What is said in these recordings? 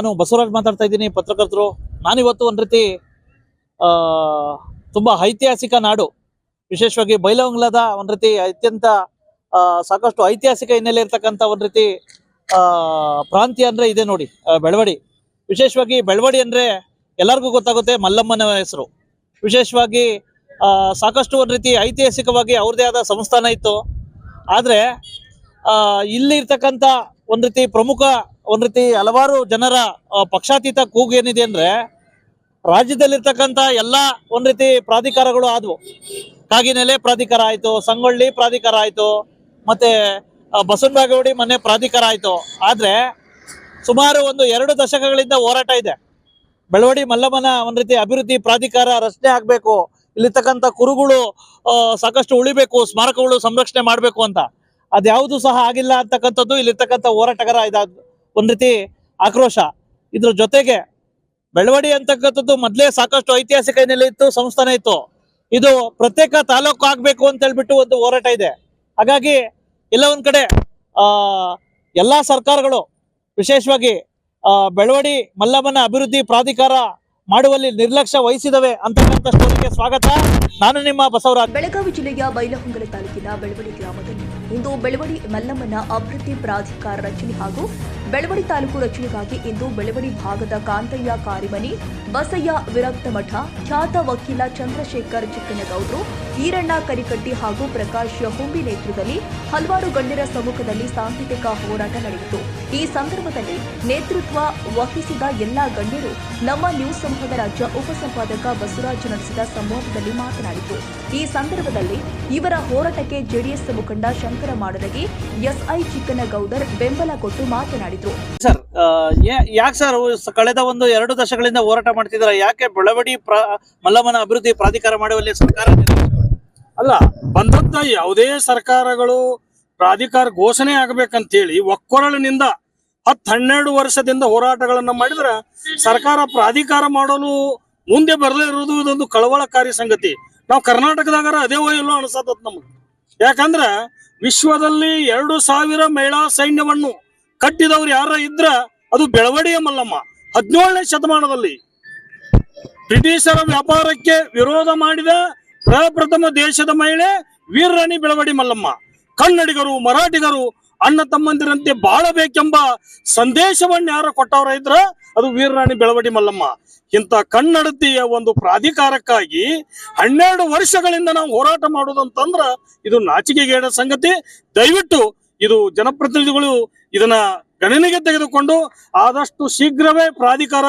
ನಾನು ಬಸವರಾಜ್ ಮಾತಾಡ್ತಾ ಇದ್ದೀನಿ, ಪತ್ರಕರ್ತರು. ನಾನಿವತ್ತು ಒಂದು ರೀತಿ ತುಂಬ ಐತಿಹಾಸಿಕ ನಾಡು. ವಿಶೇಷವಾಗಿ ಬೈಲವಂಗ್ಲದ ಒಂದು ರೀತಿ ಅತ್ಯಂತ ಸಾಕಷ್ಟು ಐತಿಹಾಸಿಕ ಹಿನ್ನೆಲೆ ಇರ್ತಕ್ಕಂಥ ಒಂದು ರೀತಿ ಪ್ರಾಂತ್ಯ ಅಂದರೆ ಇದೆ ನೋಡಿ ಬೆಳವಡಿ. ವಿಶೇಷವಾಗಿ ಬೆಳವಡಿ ಅಂದ್ರೆ ಎಲ್ಲರಿಗೂ ಗೊತ್ತಾಗುತ್ತೆ ಮಲ್ಲಮ್ಮನ ಹೆಸರು. ವಿಶೇಷವಾಗಿ ಸಾಕಷ್ಟು ಒಂದು ರೀತಿ ಐತಿಹಾಸಿಕವಾಗಿ ಅವ್ರದೇ ಆದ ಸಂಸ್ಥಾನ ಇತ್ತು. ಆದರೆ ಇಲ್ಲಿ ಇರ್ತಕ್ಕಂಥ ಒಂದು ರೀತಿ ಪ್ರಮುಖ ಒಂದ್ ರೀತಿ ಹಲವಾರು ಜನರ ಪಕ್ಷಾತೀತ ಕೂಗು ಏನಿದೆ ಅಂದ್ರೆ, ರಾಜ್ಯದಲ್ಲಿರ್ತಕ್ಕಂಥ ಎಲ್ಲಾ ಒಂದ್ ರೀತಿ ಪ್ರಾಧಿಕಾರಗಳು ಆದವು. ಕಾಗಿನೆಲೆ ಪ್ರಾಧಿಕಾರ ಆಯ್ತು, ಸಂಗೊಳ್ಳಿ ಪ್ರಾಧಿಕಾರ ಆಯ್ತು, ಮತ್ತೆ ಬಸವನಗೌಡಿ ಮೊನ್ನೆ ಪ್ರಾಧಿಕಾರ ಆಯ್ತು. ಆದ್ರೆ, ಸುಮಾರು ಒಂದು ಎರಡು ದಶಕಗಳಿಂದ ಹೋರಾಟ ಇದೆ. ಬೆಳವಡಿ ಮಲ್ಲಮ್ಮನ ಒಂದ್ ರೀತಿ ಅಭಿವೃದ್ಧಿ ಪ್ರಾಧಿಕಾರ ರಚನೆ ಆಗ್ಬೇಕು, ಇಲ್ಲಿರ್ತಕ್ಕಂಥ ಕುರುಗಳು ಸಾಕಷ್ಟು ಉಳಿಬೇಕು, ಸ್ಮಾರಕಗಳು ಸಂರಕ್ಷಣೆ ಮಾಡ್ಬೇಕು ಅಂತ. ಅದ್ಯಾವುದು ಸಹ ಆಗಿಲ್ಲ ಅಂತಕ್ಕಂಥದ್ದು ಇಲ್ಲಿರ್ತಕ್ಕಂಥ ಹೋರಾಟಗಾರ ಇದ ಒಂದ್ ರೀತಿ ಆಕ್ರೋಶ. ಇದ್ರ ಜೊತೆಗೆ ಬೆಳವಡಿ ಅಂತಕ್ಕಂಥದ್ದು ಮೊದ್ಲೇ ಸಾಕಷ್ಟು ಐತಿಹಾಸಿಕ ಹಿನ್ನೆಲೆ ಇತ್ತು, ಸಂಸ್ಥಾನ ಇತ್ತು. ಇದು ಪ್ರತ್ಯೇಕ ತಾಲೂಕು ಆಗ್ಬೇಕು ಅಂತ ಹೇಳ್ಬಿಟ್ಟು ಒಂದು ಹೋರಾಟ ಇದೆ. ಹಾಗಾಗಿ ಎಲ್ಲ ಒಂದ್ ಕಡೆ, ಆ, ಎಲ್ಲಾ ಸರ್ಕಾರಗಳು ವಿಶೇಷವಾಗಿ ಬೆಳವಡಿ, ಮಲ್ಲಮ್ಮನ ಅಭಿವೃದ್ಧಿ ಪ್ರಾಧಿಕಾರ ಮಾಡುವಲ್ಲಿ ನಿರ್ಲಕ್ಷ್ಯ ವಹಿಸಿದವೆ ಅಂತಕ್ಕಂಥ ಸ್ವಾಗತ. ನಾನು ನಿಮ್ಮ ಬಸವರಾಜ್. ಬೆಳಗಾವಿ ಜಿಲ್ಲೆಯ ಬೈಲಹೊಂಗಲ ತಾಲೂಕಿನ ಬೆಳವಡಿ ಗ್ರಾಮದಲ್ಲಿ ಇಂದು ಬೆಳವಡಿ ಮಲ್ಲಮ್ಮನ ಅಭಿವೃದ್ಧಿ ಪ್ರಾಧಿಕಾರ ರಚನೆ ಹಾಗೂ ಬೆಳವಡಿ ತಾಲೂಕು ರಚನೆಗಾಗಿ ಇಂದು ಬೆಳವಡಿ ಭಾಗದ ಕಾಂತಯ್ಯ ಕಾರಿಮನಿ, ಬಸಯ್ಯ ವಿರಕ್ತ ಮಠ, ಖ್ಯಾತ ವಕೀಲ ಚಂದ್ರಶೇಖರ್ ಚಿಕ್ಕನಗೌಡರು, ಈರಣ್ಣ ಕರಿಕಟ್ಟಿ ಹಾಗೂ ಪ್ರಕಾಶ್ ಹುಂಬಿ ನೇತೃತ್ವದಲ್ಲಿ ಹಲವಾರು ಗಣ್ಯರ ಸಮ್ಮುಖದಲ್ಲಿ ಸಾಂಕೇತಿಕ ಹೋರಾಟ ನಡೆಯಿತು. ಈ ಸಂದರ್ಭದಲ್ಲಿ ನೇತೃತ್ವ ವಹಿಸಿದ ಎಲ್ಲಾ ಗಣ್ಯರು ನಮ್ಮ ನ್ಯೂಸ್ ಸಮೂಹದ ರಾಜ್ಯ ಉಪಸಂಪಾದಕ ಬಸವರಾಜ್ ನಡೆಸಿದ ಸಂವಾದದಲ್ಲಿ ಮಾತನಾಡಿತು ಈ ಸಂದರ್ಭದಲ್ಲಿ ಇವರ ಹೋರಾಟಕ್ಕೆ ಜೆಡಿಎಸ್ ಮುಖಂಡ ಶಂಕರ ಮಾಡದಗಿ ಎಸ್ಐ ಚಿಕ್ಕನಗೌಡರ್ ಬೆಂಬಲ ಕೊಟ್ಟು ಮಾತನಾಡಿದರು. ಸರ್ ಯಾಕೆ ಸರ್ ಕಳೆದ ಒಂದು ಎರಡು ದಶಕಗಳಿಂದ ಹೋರಾಟ ಮಾಡ್ತಿದಾರೆ ಯಾಕೆ ಬೆಳವಡಿ ಮಲ್ಲಮ್ಮನ ಅಭಿವೃದ್ಧಿ ಪ್ರಾಧಿಕಾರ ಮಾಡುವಲ್ಲಿ ಸರ್ಕಾರ? ಅಲ್ಲ, ಬಂದಂತ ಯಾವುದೇ ಸರ್ಕಾರಗಳು ಪ್ರಾಧಿಕಾರ ಘೋಷಣೆ ಆಗ್ಬೇಕಂತೇಳಿ ಒಕ್ಕೊರಳಿನಿಂದ ಹತ್ತು ಹನ್ನೆರಡು ವರ್ಷದಿಂದ ಹೋರಾಟಗಳನ್ನ ಮಾಡಿದ್ರ ಸರ್ಕಾರ ಪ್ರಾಧಿಕಾರ ಮಾಡಲು ಮುಂದೆ ಬರದೇ ಇರುವುದು ಇದೊಂದು ಕಳವಳಕಾರಿ ಸಂಗತಿ. ನಾವು ಕರ್ನಾಟಕದಾಗರ ಅದೇ ಇಲ್ಲೋ ಅನ್ಸತ್ತ ನಮ್ಗೆ. ಯಾಕಂದ್ರ ವಿಶ್ವದಲ್ಲಿ ಎರಡು ಸಾವಿರ ಮಹಿಳಾ ಸೈನ್ಯವನ್ನು ಕಟ್ಟಿದವ್ರು ಯಾರ ಇದ್ರ ಅದು ಬೆಳವಡಿಯ ಮಲ್ಲಮ್ಮ. ಹದಿನೇಳನೇ ಶತಮಾನದಲ್ಲಿ ಬ್ರಿಟಿಷರ ವ್ಯಾಪಾರಕ್ಕೆ ವಿರೋಧ ಮಾಡಿದ ಪ್ರಪ್ರಥಮ ದೇಶದ ಮಹಿಳೆ ವೀರರಾಣಿ ಬೆಳವಡಿ ಮಲ್ಲಮ್ಮ. ಕನ್ನಡಿಗರು, ಮರಾಠಿಗರು, ಅಣ್ಣ ತಮ್ಮಂದಿರಂತೆ ಬಾಳಬೇಕೆಂಬ ಸಂದೇಶವನ್ನು ಯಾರ ಕೊಟ್ಟವರ ಇದ್ರ ಅದು ವೀರರಾಣಿ ಬೆಳವಡಿ ಮಲ್ಲಮ್ಮ. ಇಂಥ ಕನ್ನಡತಿಯ ಒಂದು ಪ್ರಾಧಿಕಾರಕ್ಕಾಗಿ ಹನ್ನೆರಡು ವರ್ಷಗಳಿಂದ ನಾವು ಹೋರಾಟ ಮಾಡೋದಂತಂದ್ರ ಇದು ನಾಚಿಕೆಗೇಡ ಸಂಗತಿ. ದಯವಿಟ್ಟು ಇದು ಜನಪ್ರತಿನಿಧಿಗಳು ಇದನ್ನ ಗಣನೆಗೆ ತೆಗೆದುಕೊಂಡು ಆದಷ್ಟು ಶೀಘ್ರವೇ ಪ್ರಾಧಿಕಾರ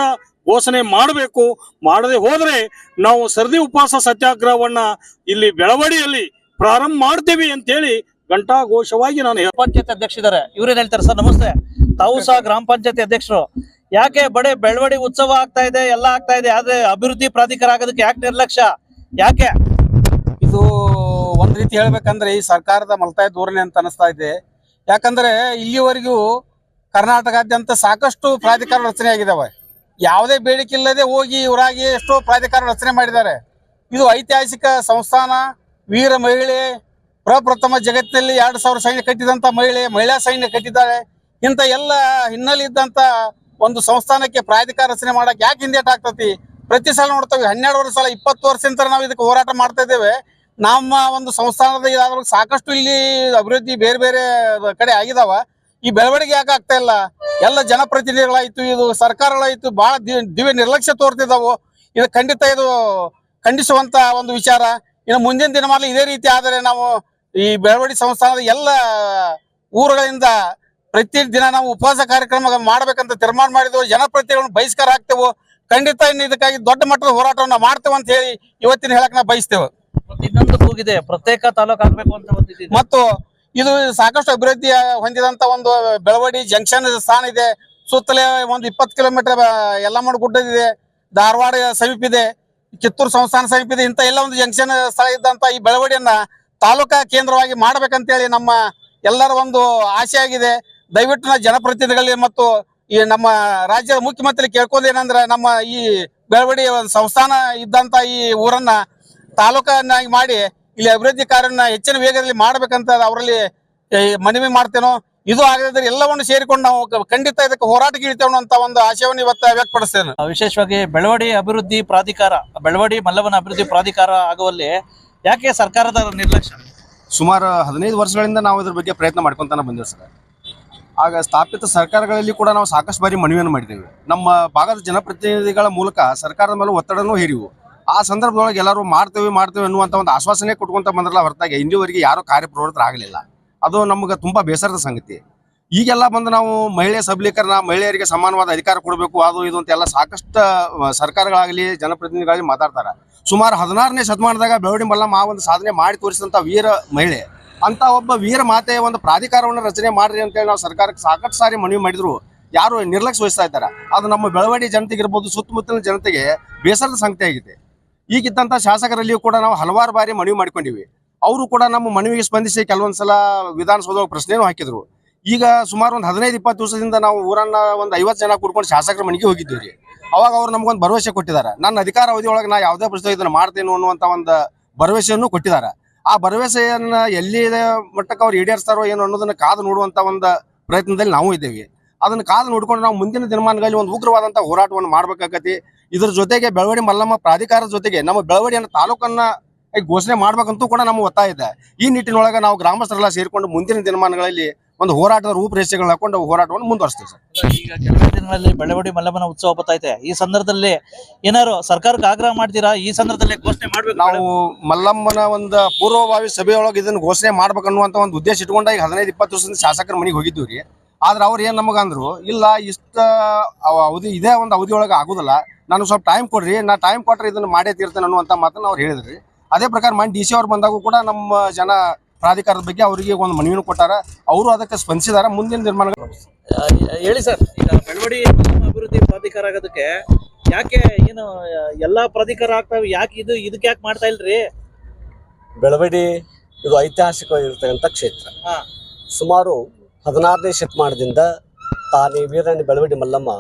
ಘೋಷಣೆ ಮಾಡಬೇಕು. ಮಾಡದೆ ಹೋದ್ರೆ ನಾವು ಸರದಿ ಉಪವಾಸ ಸತ್ಯಾಗ್ರಹವನ್ನ ಇಲ್ಲಿ ಬೆಳವಡಿಯಲ್ಲಿ ಪ್ರಾರಂಭ ಮಾಡ್ತೀವಿ ಅಂತೇಳಿ ಘಂಟಾಘೋಷವಾಗಿ ನಾನು ಹೇಳ್- ಪಂಚಾಯತ್ ಅಧ್ಯಕ್ಷರಿದ್ದಾರೆ ಇವ್ರೇನ್ ಹೇಳ್ತಾರೆ ಸರ್ ನಮಸ್ತೆ. ತಾವು ಸಹ ಗ್ರಾಮ ಪಂಚಾಯತಿ ಅಧ್ಯಕ್ಷರು. ಯಾಕೆ ಬಡೆ ಬೆಳವಡಿ ಉತ್ಸವ ಆಗ್ತಾ ಇದೆ ಎಲ್ಲ ಆಗ್ತಾ ಇದೆ ಆದ್ರೆ ಅಭಿವೃದ್ಧಿ ಪ್ರಾಧಿಕಾರ ಆಗೋದಕ್ಕೆ ಯಾಕೆ ನಿರ್ಲಕ್ಷ್ಯ? ಯಾಕೆ? ಇದು ಒಂದ್ ರೀತಿ ಹೇಳ್ಬೇಕಂದ್ರೆ ಈ ಸರ್ಕಾರದ ಮಲ್ತಾಯ ಧೋರಣೆ ಅಂತ ಅನಿಸ್ತಾ ಇದೆ. ಯಾಕಂದ್ರೆ ಇಲ್ಲಿವರೆಗೂ ಕರ್ನಾಟಕಾದ್ಯಂತ ಸಾಕಷ್ಟು ಪ್ರಾಧಿಕಾರ ರಚನೆ ಆಗಿದಾವೆ. ಯಾವುದೇ ಬೇಡಿಕೆ ಇಲ್ಲದೆ ಹೋಗಿ ಇವರಾಗಿ ಎಷ್ಟೋ ಪ್ರಾಧಿಕಾರ ರಚನೆ ಮಾಡಿದ್ದಾರೆ. ಇದು ಐತಿಹಾಸಿಕ ಸಂಸ್ಥಾನ, ವೀರ ಮಹಿಳೆ, ಪ್ರಪ್ರಥಮ ಜಗತ್ತಿನಲ್ಲಿ ಎರಡು ಸಾವಿರ ಸೈನ್ಯ ಕಟ್ಟಿದಂತ ಮಹಿಳೆ, ಮಹಿಳಾ ಸೈನ್ಯ ಕಟ್ಟಿದ್ದಾರೆ ಇಂಥ ಎಲ್ಲ ಹಿನ್ನೆಲೆ ಇದ್ದಂತ ಒಂದು ಸಂಸ್ಥಾನಕ್ಕೆ ಪ್ರಾಧಿಕಾರ ರಚನೆ ಮಾಡಕ್ಕೆ ಯಾಕೆ ಹಿಂದೇಟ್ ಆಗ್ತತಿ? ಪ್ರತಿ ಸಲ ನೋಡ್ತೇವೆ ಹನ್ನೆರಡು ವರ್ಷ ಸಲ, ಇಪ್ಪತ್ತು ವರ್ಷದಿಂದ ನಾವು ಇದಕ್ಕೆ ಹೋರಾಟ ಮಾಡ್ತಾ ಇದ್ದೇವೆ. ನಮ್ಮ ಒಂದು ಸಂಸ್ಥಾನದ ಇದಾದ್ರೂ ಸಾಕಷ್ಟು ಇಲ್ಲಿ ಅಭಿವೃದ್ಧಿ ಬೇರೆ ಬೇರೆ ಕಡೆ ಆಗಿದಾವ. ಈ ಬೆಳವಣಿಗೆ ಯಾಕೆ ಆಗ್ತಾ ಇಲ್ಲ? ಎಲ್ಲ ಜನಪ್ರತಿನಿಧಿಗಳಾಯ್ತು, ಇದು ಸರ್ಕಾರಗಳಾಯ್ತು ಬಹಳ ದಿವ್ಯ ನಿರ್ಲಕ್ಷ್ಯ ತೋರ್ತಿದ್ದಾವು ಇದು ಖಂಡಿತ ಇದು ಖಂಡಿಸುವಂತ ಒಂದು ವಿಚಾರ. ಇನ್ನು ಮುಂದಿನ ದಿನಮಾನ ಇದೇ ರೀತಿ ಆದರೆ ನಾವು ಈ ಬೆಳವಡಿ ಸಂಸ್ಥಾನದ ಎಲ್ಲ ಊರುಗಳಿಂದ ಪ್ರತಿ ದಿನ ನಾವು ಉಪವಾಸ ಕಾರ್ಯಕ್ರಮ ಮಾಡ್ಬೇಕಂತ ತೀರ್ಮಾನ ಮಾಡಿದ್ವು. ಜನಪ್ರತಿನಿಧಿಗಳನ್ನು ಬಹಿಷ್ಕಾರ ಹಾಕ್ತೇವೆ ಖಂಡಿತ ಇನ್ನು ಇದಕ್ಕಾಗಿ ದೊಡ್ಡ ಮಟ್ಟದ ಹೋರಾಟವನ್ನ ಮಾಡ್ತೇವೆ ಅಂತ ಹೇಳಿ ಇವತ್ತಿನ ಹೇಳಕ್ ನಾವು ಬಯಸ್ತೇವೆ. ಇನ್ನೊಂದು ಕೂಗಿದೆ. ಪ್ರತ್ಯೇಕ ತಾಲೂಕು ಆಗ್ಬೇಕು ಅಂತ ಬಂದಿದ್ದೀನಿ ಮತ್ತು ಇದು ಸಾಕಷ್ಟು ಅಭಿವೃದ್ಧಿ ಹೊಂದಿದಂತ ಒಂದು ಬೆಳವಡಿ ಜಂಕ್ಷನ್ ಸ್ಥಾನ ಇದೆ. ಸುತ್ತಲೇ ಒಂದು ಇಪ್ಪತ್ತು ಕಿಲೋಮೀಟರ್ ಯಲ್ಲಮ್ಮನ ಗುಡ್ಡದಿದೆ. ಧಾರವಾಡ ಸಮೀಪ ಇದೆ. ಕಿತ್ತೂರು ಸಂಸ್ಥಾನ ಸಮೀಪ ಇದೆ. ಇಂಥ ಎಲ್ಲ ಒಂದು ಜಂಕ್ಷನ್ ಸ್ಥಳ ಇದ್ದಂತ ಈ ಬೆಳವಡಿಯನ್ನ ತಾಲೂಕಾ ಕೇಂದ್ರವಾಗಿ ಮಾಡ್ಬೇಕಂತೇಳಿ ನಮ್ಮ ಎಲ್ಲರ ಒಂದು ಆಸೆ ಆಗಿದೆ. ದಯವಿಟ್ಟು ನಾವು ಜನಪ್ರತಿನಿಧಿಗಳಿಗೆ ಮತ್ತು ಈ ನಮ್ಮ ರಾಜ್ಯದ ಮುಖ್ಯಮಂತ್ರಿ ಕೇಳ್ಕೊಂಡೇನಂದ್ರೆ ನಮ್ಮ ಈ ಬೆಳವಡಿ ಒಂದು ಸಂಸ್ಥಾನ ಇದ್ದಂತ ಈ ಊರನ್ನ ತಾಲೂಕನ್ನಾಗಿ ಮಾಡಿ ಇಲ್ಲಿ ಅಭಿವೃದ್ಧಿ ಕಾರ್ಯನ ಹೆಚ್ಚಿನ ವೇಗದಲ್ಲಿ ಮಾಡಬೇಕಂತ ಅವರಲ್ಲಿ ಮನವಿ ಮಾಡ್ತೇನೋ ಇದು ಆಗದಿದ್ರೆ ಎಲ್ಲವನ್ನು ಸೇರಿಕೊಂಡು ನಾವು ಖಂಡಿತ ಇದಕ್ಕೆ ಹೋರಾಟಕ್ಕೆ ಇಳಿತೇವೆ ಅಂತ ಒಂದು ಆಶಯವನ್ನು ಇವತ್ತು ವ್ಯಕ್ತಪಡಿಸ್ತೇನೆ. ಆ, ವಿಶೇಷವಾಗಿ ಬೆಳವಡಿ ಅಭಿವೃದ್ಧಿ ಪ್ರಾಧಿಕಾರ ಬೆಳವಡಿ ಮಲ್ಲವನ ಅಭಿವೃದ್ಧಿ ಪ್ರಾಧಿಕಾರ ಆಗುವಲ್ಲಿ ಯಾಕೆ ಸರ್ಕಾರದ ನಿರ್ಲಕ್ಷ್ಯ? ಸುಮಾರು ಹದಿನೈದು ವರ್ಷಗಳಿಂದ ನಾವು ಇದ್ರ ಬಗ್ಗೆ ಪ್ರಯತ್ನ ಮಾಡ್ಕೊಂತಾನೆ ಬಂದಿವೆ ಸರ್. ಆಗ ಸ್ಥಾಪಿತ ಸರ್ಕಾರಗಳಲ್ಲಿ ಕೂಡ ನಾವು ಸಾಕಷ್ಟು ಬಾರಿ ಮನವಿಯನ್ನು ಮಾಡಿದ್ದೇವೆ. ನಮ್ಮ ಭಾಗದ ಜನಪ್ರತಿನಿಧಿಗಳ ಮೂಲಕ ಸರ್ಕಾರದ ಮೇಲೆ ಒತ್ತಡನೂ ಹೇರಿವು. ಆ ಸಂದರ್ಭದೊಳಗೆ ಎಲ್ಲರೂ ಮಾಡ್ತೇವೆ ಮಾಡ್ತೇವೆ ಅನ್ನುವಂಥ ಒಂದು ಆಶ್ವಾಸನೆ ಕೊಟ್ಕೊಂತ ಬಂದ್ರಲ್ಲ ಹೊರತಾಗಿ ಇಲ್ಲಿವರೆಗೆ ಯಾರೂ ಕಾರ್ಯಪ್ರವೃತ್ತರಾಗಲಿಲ್ಲ ಅದು ನಮ್ಗೆ ತುಂಬಾ ಬೇಸರದ ಸಂಗತಿ. ಈಗೆಲ್ಲ ಬಂದು ನಾವು ಮಹಿಳೆ ಸಬಲೀಕರಣ, ಮಹಿಳೆಯರಿಗೆ ಸಮಾನವಾದ ಅಧಿಕಾರ ಕೊಡಬೇಕು, ಅದು ಇದು ಅಂತ ಎಲ್ಲ ಸಾಕಷ್ಟು ಸರ್ಕಾರಗಳಾಗಲಿ, ಜನಪ್ರತಿನಿಧಿಗಳಾಗಲಿ ಮಾತಾಡ್ತಾರೆ. ಸುಮಾರು ಹದಿನಾರನೇ ಶತಮಾನದಾಗ ಬೆಳವಡಿ ಮಲ್ಲಮ್ಮ ಆ ಒಂದು ಸಾಧನೆ ಮಾಡಿ ತೋರಿಸಿದಂಥ ವೀರ ಮಹಿಳೆ. ಅಂತ ಒಬ್ಬ ವೀರ ಮಾತೆಯ ಒಂದು ಪ್ರಾಧಿಕಾರವನ್ನು ರಚನೆ ಮಾಡ್ರಿ ಅಂತೇಳಿ ನಾವು ಸರ್ಕಾರಕ್ಕೆ ಸಾಕಷ್ಟು ಸಾರಿ ಮನವಿ ಮಾಡಿದ್ರು. ಯಾರು ನಿರ್ಲಕ್ಷ್ಯ ವಹಿಸ್ತಾ ಇದ್ದಾರೆ. ಅದು ನಮ್ಮ ಬೆಳವಡಿ ಜನತೆಗೆ ಇರ್ಬೋದು ಸುತ್ತಮುತ್ತಲಿನ ಜನತೆಗೆ ಬೇಸರದ ಸಂಗತಿ ಆಗಿದೆ. ಈಗಿದ್ದಂಥ ಶಾಸಕರಲ್ಲಿಯೂ ಕೂಡ ನಾವು ಹಲವಾರು ಬಾರಿ ಮನವಿ ಮಾಡಿಕೊಂಡಿವಿ. ಅವರು ಕೂಡ ನಮ್ಮ ಮನವಿಗೆ ಸ್ಪಂದಿಸಿ ಕೆಲವೊಂದ್ಸಲ ವಿಧಾನಸೌಧ ಪ್ರಶ್ನೆನೂ ಹಾಕಿದ್ರು. ಈಗ ಸುಮಾರು ಒಂದು ಹದಿನೈದು, ಇಪ್ಪತ್ತು ದಿವಸದಿಂದ ನಾವು ಊರನ್ನ ಒಂದು ಐವತ್ತು ಜನ ಕೂಡ್ಕೊಂಡು ಶಾಸಕರ ಮನೆಗೆ ಹೋಗಿದ್ದೀವಿ ರೀ. ಅವಾಗ ಅವ್ರು ನಮ್ಗೊಂದು ಭರವಸೆ ಕೊಟ್ಟಿದ್ದಾರೆ ನನ್ನ ಅಧಿಕಾರ ಅವಧಿಯೊಳಗೆ ನಾ ಯಾವುದೇ ಪ್ರಶ್ನೆ ಇದನ್ನು ಮಾಡ್ತೇನೆ ಅನ್ನುವಂಥ ಒಂದು ಭರವಸೆಯನ್ನು ಕೊಟ್ಟಿದ್ದಾರೆ ಆ ಭರವಸೆಯನ್ನ ಎಲ್ಲಿ ಮಟ್ಟಕ್ಕೆ ಅವ್ರು ಈಡೇರಿಸ್ತಾರೋ ಏನು ಅನ್ನೋದನ್ನ ಕಾದು ನೋಡುವಂತ ಒಂದು ಪ್ರಯತ್ನದಲ್ಲಿ ನಾವು ಇದ್ದೇವೆ. ಅದನ್ನು ಕಾದು ನೋಡ್ಕೊಂಡು ನಾವು ಮುಂದಿನ ದಿನಮಾನಗಳಲ್ಲಿ ಒಂದು ಉಗ್ರವಾದಂಥ ಹೋರಾಟವನ್ನು ಮಾಡ್ಬೇಕಾಗತಿ ಇದ್ರ ಜೊತೆಗೆ ಬೆಳವಡಿ ಮಲ್ಲಮ್ಮ ಪ್ರಾಧಿಕಾರದ ಜೊತೆಗೆ ನಮ್ಮ ಬೆಳವಡಿ ಅನ್ನೋ ತಾಲೂಕನ್ನ ಘೋಷಣೆ ಮಾಡ್ಬೇಕಂತೂ ಕೂಡ ನಮ್ಮ ಒತ್ತಾಯ ಇದೆ. ಈ ನಿಟ್ಟಿನೊಳಗೆ ನಾವು ಗ್ರಾಮಸ್ಥರೆಲ್ಲ ಸೇರಿಕೊಂಡು ಮುಂದಿನ ದಿನಮಾನಗಳಲ್ಲಿ ಒಂದು ಹೋರಾಟದ ರೂಪರೇಷೆಗಳನ್ನ ಹಾಕೊಂಡು ಹೋರಾಟವನ್ನು ಮುಂದುವರಿಸ್ತೀವಿ ಸರ್. ಈಗ ಕೆಲವೇ ದಿನಗಳಲ್ಲಿ ಬೆಳವಡಿ ಮಲ್ಲಮ್ಮನ ಉತ್ಸವ ಬರ್ತೈತೆ ಈ ಸಂದರ್ಭದಲ್ಲಿ ಏನಾರು ಸರ್ಕಾರಕ್ಕೆ ಆಗ್ರಹ ಮಾಡ್ತೀರಾ? ಈ ಸಂದರ್ಭದಲ್ಲಿ ಘೋಷಣೆ ಮಾಡ್ಬೇಕು ನಾವು ಮಲ್ಲಮ್ಮನ ಒಂದು ಪೂರ್ವಭಾವಿ ಸಭೆಯೊಳಗೆ ಇದನ್ನು ಘೋಷಣೆ ಮಾಡ್ಬೇಕನ್ನುವಂತ ಒಂದು ಉದ್ದೇಶ ಇಟ್ಕೊಂಡ ಈಗ ಹದಿನೈದು ಇಪ್ಪತ್ತು ವರ್ಷದಿಂದ ಶಾಸಕರ ಮನೆಗೆ ಹೋಗಿದ್ದೀವಿ ರೀ. ಆದ್ರೆ ಅವ್ರು ಏನು ನಮಗಂದ್ರು ಇಲ್ಲ ಇಷ್ಟ ಅವ- ಅವಧಿ ಇದೇ ಒಂದು ಅವಧಿ ಒಳಗೆ ಆಗುದಿಲ್ಲ. ನಾನು ಸ್ವಲ್ಪ ಟೈಮ್ ಕೊಡ್ರಿ ನಾ ಟೈಮ್ ಕೊಟ್ರೆ ಇದನ್ನ ಮಾಡೇ ತೀರ್ತೇನೆ ಅನ್ನುವಂತ ಮಾತನ್ನ ಅವ್ರು ಹೇಳಿದ್ರಿ. ಅದೇ ಪ್ರಕಾರ ಮನ್ ಡಿ ಸಿ ಅವ್ರು ಬಂದಾಗೂ ಕೂಡ ನಮ್ಮ ಜನ ಪ್ರಾಧಿಕಾರದ ಬಗ್ಗೆ ಅವರಿಗೆ ಒಂದು ಮನವಿನೂ ಕೊಟ್ಟಾರ. ಅವರು ಅದಕ್ಕೆ ಸ್ಪಂದಿಸಿದಾರ. ಮುಂದಿನ ನಿರ್ಮಾಣ ಹೇಳಿ ಸರ್ ಈಗ ಬೆಳವಡಿ ಅಭಿವೃದ್ಧಿ ಪ್ರಾಧಿಕಾರ ಆಗೋದಕ್ಕೆ ಯಾಕೆ ಏನು ಎಲ್ಲಾ ಪ್ರಾಧಿಕಾರ ಆಗ್ತಾವೆ ಯಾಕೆ ಇದು ಇದಕ್ಕೆ ಯಾಕೆ ಮಾಡ್ತಾ ಇಲ್ರಿ? ಬೆಳವಡಿ ಇದು ಐತಿಹಾಸಿಕವಾಗಿರ್ತಕ್ಕಂಥ ಕ್ಷೇತ್ರ. ಹಾ. ಸುಮಾರು ಹದಿನಾರನೇ ಶತಮಾನದಿಂದ ತಾನೇ ವೀರಾಣಿ ಬೆಳವಡಿ ಮಲ್ಲಮ್ಮ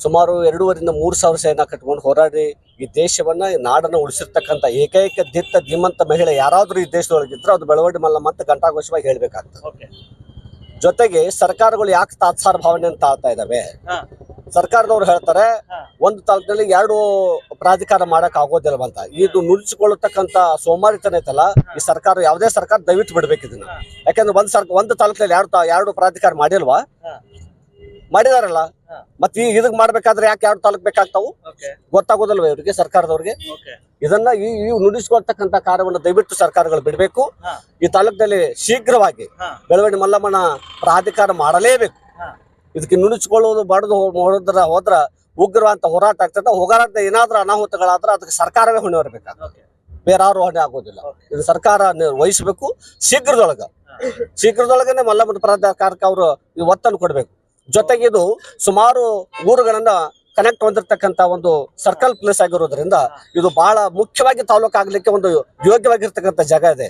ಸುಮಾರು ಎರಡೂವರಿಂದ ಮೂರು ಸಾವಿರ ಸೈನ್ಯ ಕಟ್ಕೊಂಡು ಹೋರಾಡಿ ಈ ದೇಶವನ್ನ ನಾಡನ್ನು ಉಳಿಸಿರ್ತಕ್ಕಂಥ ಏಕೈಕ ದಿತ್ತ ಧೀಮಂತ ಮಹಿಳೆ ಯಾರಾದರೂ ಈ ದೇಶದೊಳಗಿದ್ರೆ ಅದು ಬೆಳವಡಿ ಮಲ್ಲಮ್ಮ ಅಂತ ಘಂಟಾಘೋಷವಾಗಿ ಹೇಳಬೇಕಾಗ್ತದೆ. ಜೊತೆಗೆ ಸರ್ಕಾರಗಳು ಯಾಕೆ ತಾತ್ಸಾರ ಭಾವನೆ ಅಂತ ಆಗ್ತಾ ಹಾ. ಸರ್ಕಾರದವ್ರು ಹೇಳ್ತಾರೆ ಒಂದು ತಾಲೂಕಿನಲ್ಲಿ ಎರಡು ಪ್ರಾಧಿಕಾರ ಮಾಡಕ್ ಆಗೋದಿಲ್ವಂತ ಇದು ನುಡಿಸಿಕೊಳ್ಳತಕ್ಕಂತ ಸೋಮಾರಿತನ ಐತಲ್ಲ ಈ ಸರ್ಕಾರ ಯಾವುದೇ ಸರ್ಕಾರ ದಯವಿಟ್ಟು ಬಿಡ್ಬೇಕು ಇದನ್ನ. ಯಾಕಂದ್ರೆ ಒಂದ್ ಸರ್ ಒಂದು ತಾಲೂಕಿನಲ್ಲಿ ಎರಡು ಎರಡು ಪ್ರಾಧಿಕಾರ ಮಾಡಿಲ್ವಾ. ಮಾಡಿದಾರಲ್ಲ. ಮತ್ತೆ ಈ ಇದಕ್ ಮಾಡ್ಬೇಕಾದ್ರೆ ಯಾಕೆ ಎರಡು ತಾಲೂಕ್ ಬೇಕಾಗ್ತಾವು? ಗೊತ್ತಾಗೋದಲ್ವ ಇವರಿಗೆ ಸರ್ಕಾರದವ್ರಿಗೆ? ಇದನ್ನ ಈ ನುಡಿಸ್ಕೊಳ್ತಕ್ಕಂತ ಕಾರ್ಯವನ್ನು ದಯವಿಟ್ಟು ಸರ್ಕಾರಗಳು ಬಿಡಬೇಕು. ಈ ತಾಲೂಕಿನಲ್ಲಿ ಶೀಘ್ರವಾಗಿ ಬೆಳವಣಿಗೆ ಮಲ್ಲಮ್ಮನ ಪ್ರಾಧಿಕಾರ ಮಾಡಲೇಬೇಕು. ಇದಕ್ಕೆ ನುಡಿಸ್ಕೊಳ್ಳೋದು ಬಡದು ಹೋದ್ರ ಹೋದ್ರ ಉಗ್ರವಂತ ಹೋರಾಟ ಆಗ್ತದೆ. ಹೋರಾಟ ಏನಾದ್ರೂ ಅನಾಹುತಗಳಾದ್ರೆ ಅದಕ್ಕೆ ಸರ್ಕಾರವೇ ಹೊಣೆ ಹೊರಬೇಕಾಗ್ತದೆ. ಬೇರಾರು ಬೇರೆ ಹೊಣೆ ಆಗೋದಿಲ್ಲ. ಇದು ಸರ್ಕಾರ ವಹಿಸ್ಬೇಕು ಶೀಘ್ರದೊಳಗ. ಶೀಘ್ರದೊಳಗನೆ ಮಲ್ಲಮಠ ಪ್ರಾಧಿಕಾರಕ್ಕೆ ಅವರು ಈ ಒತ್ತನ್ನು ಕೊಡಬೇಕು. ಜೊತೆಗೆ ಇದು ಸುಮಾರು ಊರುಗಳನ್ನ ಕನೆಕ್ಟ್ ಹೊಂದಿರತಕ್ಕಂತ ಒಂದು ಸರ್ಕಲ್ ಪ್ಲೇಸ್ ಆಗಿರೋದ್ರಿಂದ ಇದು ಬಹಳ ಮುಖ್ಯವಾಗಿ ತಾಲೂಕು ಆಗ್ಲಿಕ್ಕೆ ಒಂದು ಯೋಗ್ಯವಾಗಿರ್ತಕ್ಕಂಥ ಜಾಗ ಇದೆ.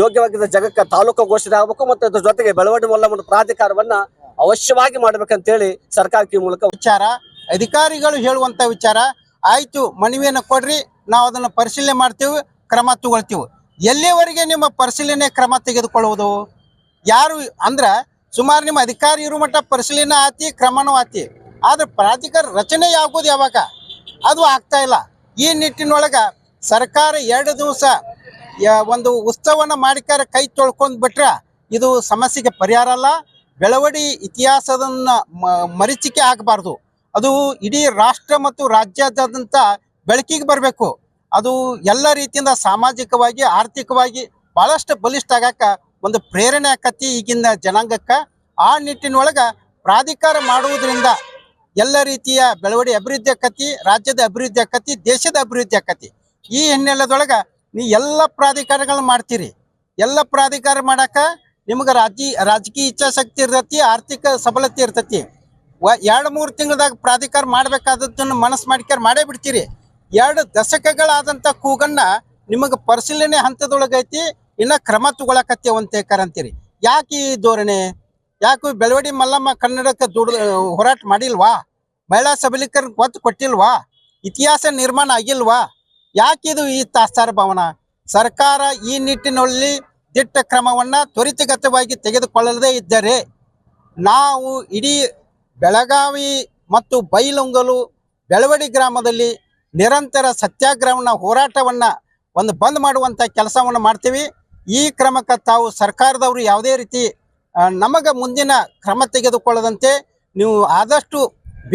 ಯೋಗ್ಯವಾಗಿದ್ದ ಜಾಗಕ್ಕೆ ತಾಲೂಕು ಘೋಷಣೆ ಆಗಬೇಕು ಮತ್ತು ಇದ್ರ ಜೊತೆಗೆ ಬೆಳವಣಿಗೆ ಮಲ್ಲಮ್ಮನ ಪ್ರಾಧಿಕಾರವನ್ನ ಅವಶ್ಯವಾಗಿ ಮಾಡ್ಬೇಕಂತೇಳಿ ಸರ್ಕಾರಕ್ಕೆ ಮೂಲಕ ವಿಚಾರ, ಅಧಿಕಾರಿಗಳು ಹೇಳುವಂತ ವಿಚಾರ, ಆಯ್ತು, ಮನವಿಯನ್ನು ಕೊಡ್ರಿ, ನಾವು ಅದನ್ನು ಪರಿಶೀಲನೆ ಮಾಡ್ತೀವಿ, ಕ್ರಮ ತಗೊಳ್ತೀವಿ. ಎಲ್ಲಿವರೆಗೆ ನಿಮ್ಮ ಪರಿಶೀಲನೆ ಕ್ರಮ ತೆಗೆದುಕೊಳ್ಳುವುದು? ಯಾರು, ಅಂದ್ರ, ಸುಮಾರು ನಿಮ್ಮ ಅಧಿಕಾರಿ ಇರೋ ಮಟ್ಟ ಪರಿಶೀಲನೆ ಆತಿ, ಕ್ರಮನೂ ಆತಿ. ಆದ್ರೆ ಪ್ರಾಧಿಕಾರ ರಚನೆ ಆಗುವುದು ಯಾವಾಗ? ಅದು ಆಗ್ತಾ ಇಲ್ಲ. ಈ ನಿಟ್ಟಿನೊಳಗ ಸರ್ಕಾರ ಎರಡು ದಿವಸ ಒಂದು ಉತ್ಸವನ ಮಾಡಿಕಾರ ಕೈ ತೊಳ್ಕೊಂಡ್ ಬಿಟ್ರ ಇದು ಸಮಸ್ಯೆಗೆ ಪರಿಹಾರ ಅಲ್ಲ. ಬೆಳವಡಿ ಇತಿಹಾಸದನ್ನ ಮರಿಚಿಕೆ ಆಗಬಾರ್ದು. ಅದು ಇಡೀ ರಾಷ್ಟ್ರ ಮತ್ತು ರಾಜ್ಯಾದ್ಯಂತ ಬೆಳಕಿಗೆ ಬರಬೇಕು. ಅದು ಎಲ್ಲ ರೀತಿಯಿಂದ ಸಾಮಾಜಿಕವಾಗಿ, ಆರ್ಥಿಕವಾಗಿ ಬಹಳಷ್ಟು ಬಲಿಷ್ಠ ಆಗಾಕ ಒಂದು ಪ್ರೇರಣೆ ಆಕತಿ ಈಗಿನ ಜನಾಂಗಕ್ಕ. ಆ ನಿಟ್ಟಿನೊಳಗೆ ಪ್ರಾಧಿಕಾರ ಮಾಡುವುದರಿಂದ ಎಲ್ಲ ರೀತಿಯ ಬೆಳವಡಿ ಅಭಿವೃದ್ಧಿ ಆಕತಿ, ರಾಜ್ಯದ ಅಭಿವೃದ್ಧಿ ಆಕತಿ, ದೇಶದ ಅಭಿವೃದ್ಧಿ ಆಕತಿ. ಈ ಹಿನ್ನೆಲೆದೊಳಗೆ ನೀ ಎಲ್ಲ ಪ್ರಾಧಿಕಾರಗಳನ್ನ ಮಾಡ್ತೀರಿ. ಎಲ್ಲ ಪ್ರಾಧಿಕಾರ ಮಾಡಾಕ ನಿಮ್ಗೆ ರಾಜಿ, ರಾಜಕೀಯ ಇಚ್ಛಾಶಕ್ತಿ ಇರ್ತೈತಿ, ಆರ್ಥಿಕ ಸಬಲತೆ ಇರ್ತೈತಿ. ಎರಡು, ಮೂರು ತಿಂಗಳದಾಗ ಪ್ರಾಧಿಕಾರ ಮಾಡಬೇಕಾದದ್ದನ್ನು ಮನಸ್ಸು ಮಾಡಿಕಾರ ಮಾಡೇ ಬಿಡ್ತೀರಿ. ಎರಡು ದಶಕಗಳಾದಂಥ ಕೂಗನ್ನ ನಿಮಗೆ ಪರಿಶೀಲನೆ ಹಂತದೊಳಗೈತಿ, ಇನ್ನ ಕ್ರಮ ತಗೊಳಕತ್ತೇವ ಅಂತ ಅಂತೀರಿ. ಯಾಕೆ ಈ ಧೋರಣೆ? ಯಾಕೆ ಬೆಳವಡಿ ಮಲ್ಲಮ್ಮ ಕನ್ನಡಕ್ಕೆ ದುಡ್ದು ಹೋರಾಟ ಮಾಡಿಲ್ವಾ? ಮಹಿಳಾ ಸಬಲೀಕರಣ ಒತ್ತು ಕೊಟ್ಟಿಲ್ವಾ? ಇತಿಹಾಸ ನಿರ್ಮಾಣ ಆಗಿಲ್ವಾ? ಯಾಕಿದು ಈ ತಾಸ್ತಾರ ಭವನ? ಸರ್ಕಾರ ಈ ನಿಟ್ಟಿನಲ್ಲಿ ದಿಟ್ಟ ಕ್ರಮವನ್ನ ತ್ವರಿತಗತವಾಗಿ ತೆಗೆದುಕೊಳ್ಳದೇ ಇದ್ದರೆ ನಾವು ಇಡೀ ಬೆಳಗಾವಿ ಮತ್ತು ಬೈಲುಂಗಲು ಬೆಳವಡಿ ಗ್ರಾಮದಲ್ಲಿ ನಿರಂತರ ಸತ್ಯಾಗ್ರಹವನ್ನ, ಹೋರಾಟವನ್ನ ಒಂದು ಬಂದ್ ಮಾಡುವಂತ ಕೆಲಸವನ್ನು ಮಾಡ್ತೀವಿ. ಈ ಕ್ರಮಕ್ಕೆ ತಾವು ಸರ್ಕಾರದವರು ಯಾವುದೇ ರೀತಿ ನಮಗ ಮುಂದಿನ ಕ್ರಮ ತೆಗೆದುಕೊಳ್ಳದಂತೆ ನೀವು ಆದಷ್ಟು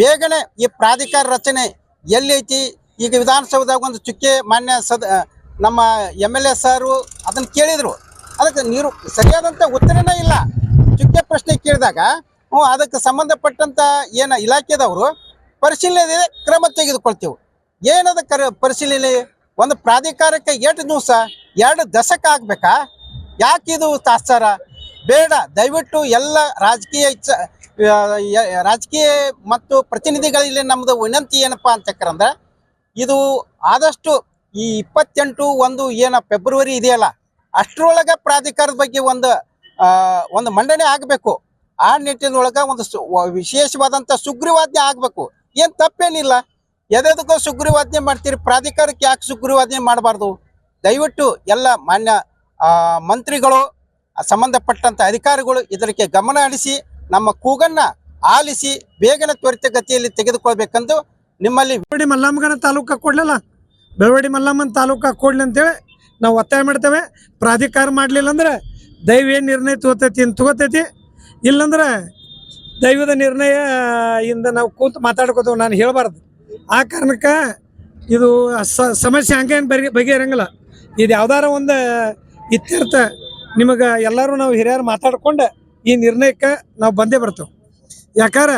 ಬೇಗನೆ ಈ ಪ್ರಾಧಿಕಾರ ರಚನೆ ಎಲ್ಲೈತಿ. ಈಗ ವಿಧಾನಸೌಧದಾಗ ಒಂದು ಚುಕ್ಕೆ ಮಾನ್ಯ ಸದ, ನಮ್ಮ ಎಂ ಎಲ್ ಎ ಸಾರು ಅದನ್ನು ಕೇಳಿದರು. ಅದಕ್ಕೆ ನೀರು ಸರಿಯಾದಂಥ ಉತ್ತರನೇ ಇಲ್ಲ. ಚುಕ್ಕೆ ಪ್ರಶ್ನೆ ಕೇಳಿದಾಗ, ಹ್ಞೂ, ಅದಕ್ಕೆ ಸಂಬಂಧಪಟ್ಟಂತ ಏನು ಇಲಾಖೆದವರು ಪರಿಶೀಲನೆ ಕ್ರಮ ತೆಗೆದುಕೊಳ್ತೇವೆ. ಏನದ ಕರ ಪರಿಶೀಲನೆ? ಒಂದು ಪ್ರಾಧಿಕಾರಕ್ಕೆ ಎಷ್ಟು ದಿವಸ? ಎರಡು ದಶಕ ಆಗ್ಬೇಕಾ? ಯಾಕೆ ಇದು ತಾತ್ಸಾರ? ಬೇಡ, ದಯವಿಟ್ಟು ಎಲ್ಲ ರಾಜಕೀಯ ರಾಜಕೀಯ ಮತ್ತು ಪ್ರತಿನಿಧಿಗಳಲ್ಲಿ ನಮ್ಮದು ವಿನಂತಿ ಏನಪ್ಪ ಅಂತಕ್ಕಂದ್ರೆ ಇದು ಆದಷ್ಟು ಈ ಇಪ್ಪತ್ತೆಂಟು ಒಂದು ಏನ ಫೆಬ್ರವರಿ ಇದೆಯಲ್ಲ ಅಷ್ಟರೊಳಗೆ ಪ್ರಾಧಿಕಾರದ ಬಗ್ಗೆ ಒಂದು ಒಂದು ಮಂಡನೆ ಆಗಬೇಕು. ಆ ನಿಟ್ಟಿನೊಳಗೆ ಒಂದು ವಿಶೇಷವಾದಂಥ ಸುಗ್ರೀವಾಜ್ಞೆ ಆಗಬೇಕು. ಏನು ತಪ್ಪೇನಿಲ್ಲ. ಯಾವುದಕ್ಕೂ ಸುಗ್ರೀವಾಜ್ಞೆ ಮಾಡ್ತೀರಿ, ಪ್ರಾಧಿಕಾರಕ್ಕೆ ಯಾಕೆ ಸುಗ್ರೀವಾಜ್ಞೆ ಮಾಡಬಾರ್ದು? ದಯವಿಟ್ಟು ಎಲ್ಲ ಮಾನ್ಯ ಮಂತ್ರಿಗಳು ಸಂಬಂಧಪಟ್ಟಂಥ ಅಧಿಕಾರಿಗಳು ಇದಕ್ಕೆ ಗಮನ ಹರಿಸಿ, ನಮ್ಮ ಕೂಗನ್ನ ಆಲಿಸಿ, ಬೇಗನೆ ತ್ವರಿತಗತಿಯಲ್ಲಿ ತೆಗೆದುಕೊಳ್ಬೇಕಂದು ನಿಮ್ಮಲ್ಲಿ ಬೆಳವಡಿ ಮಲ್ಲಮ್ಮಗನ ತಾಲೂಕ ಕೊಡ್ಲಲ್ಲ? ಬೆಳವಡಿ ಮಲ್ಲಮ್ಮನ ತಾಲೂಕ ಕೊಡ್ಲಿ ಅಂತೇಳಿ ನಾವು ಒತ್ತಾಯ ಮಾಡ್ತೇವೆ. ಪ್ರಾಧಿಕಾರ ಮಾಡಲಿಲ್ಲ ಅಂದ್ರೆ ದೈವ ಏನು ನಿರ್ಣಯ ತಗೋತೈತಿ ಅಂತ ತಗೋತೈತಿ. ಇಲ್ಲಂದ್ರೆ ದೈವದ ನಿರ್ಣಯ ಇಂದ ನಾವು ಕೂತು ಮಾತಾಡ್ಕೋತೇವೆ ನಾನು ಹೇಳಬಾರ್ದು. ಆ ಕಾರಣಕ್ಕೆ ಇದು ಸಮಸ್ಯೆ ಹಂಗೇನು ಬಗೆ, ಬಗೆಹರಂಗಿಲ್ಲ. ಇದು ಯಾವ್ದಾರ ಒಂದು ಇತ್ಯರ್ಥ ನಿಮಗೆ ಎಲ್ಲರೂ ನಾವು ಹಿರಿಯರು ಮಾತಾಡ್ಕೊಂಡು ಈ ನಿರ್ಣಯಕ್ಕೆ ನಾವು ಬಂದೇ ಬರ್ತೇವೆ. ಯಾಕಾರ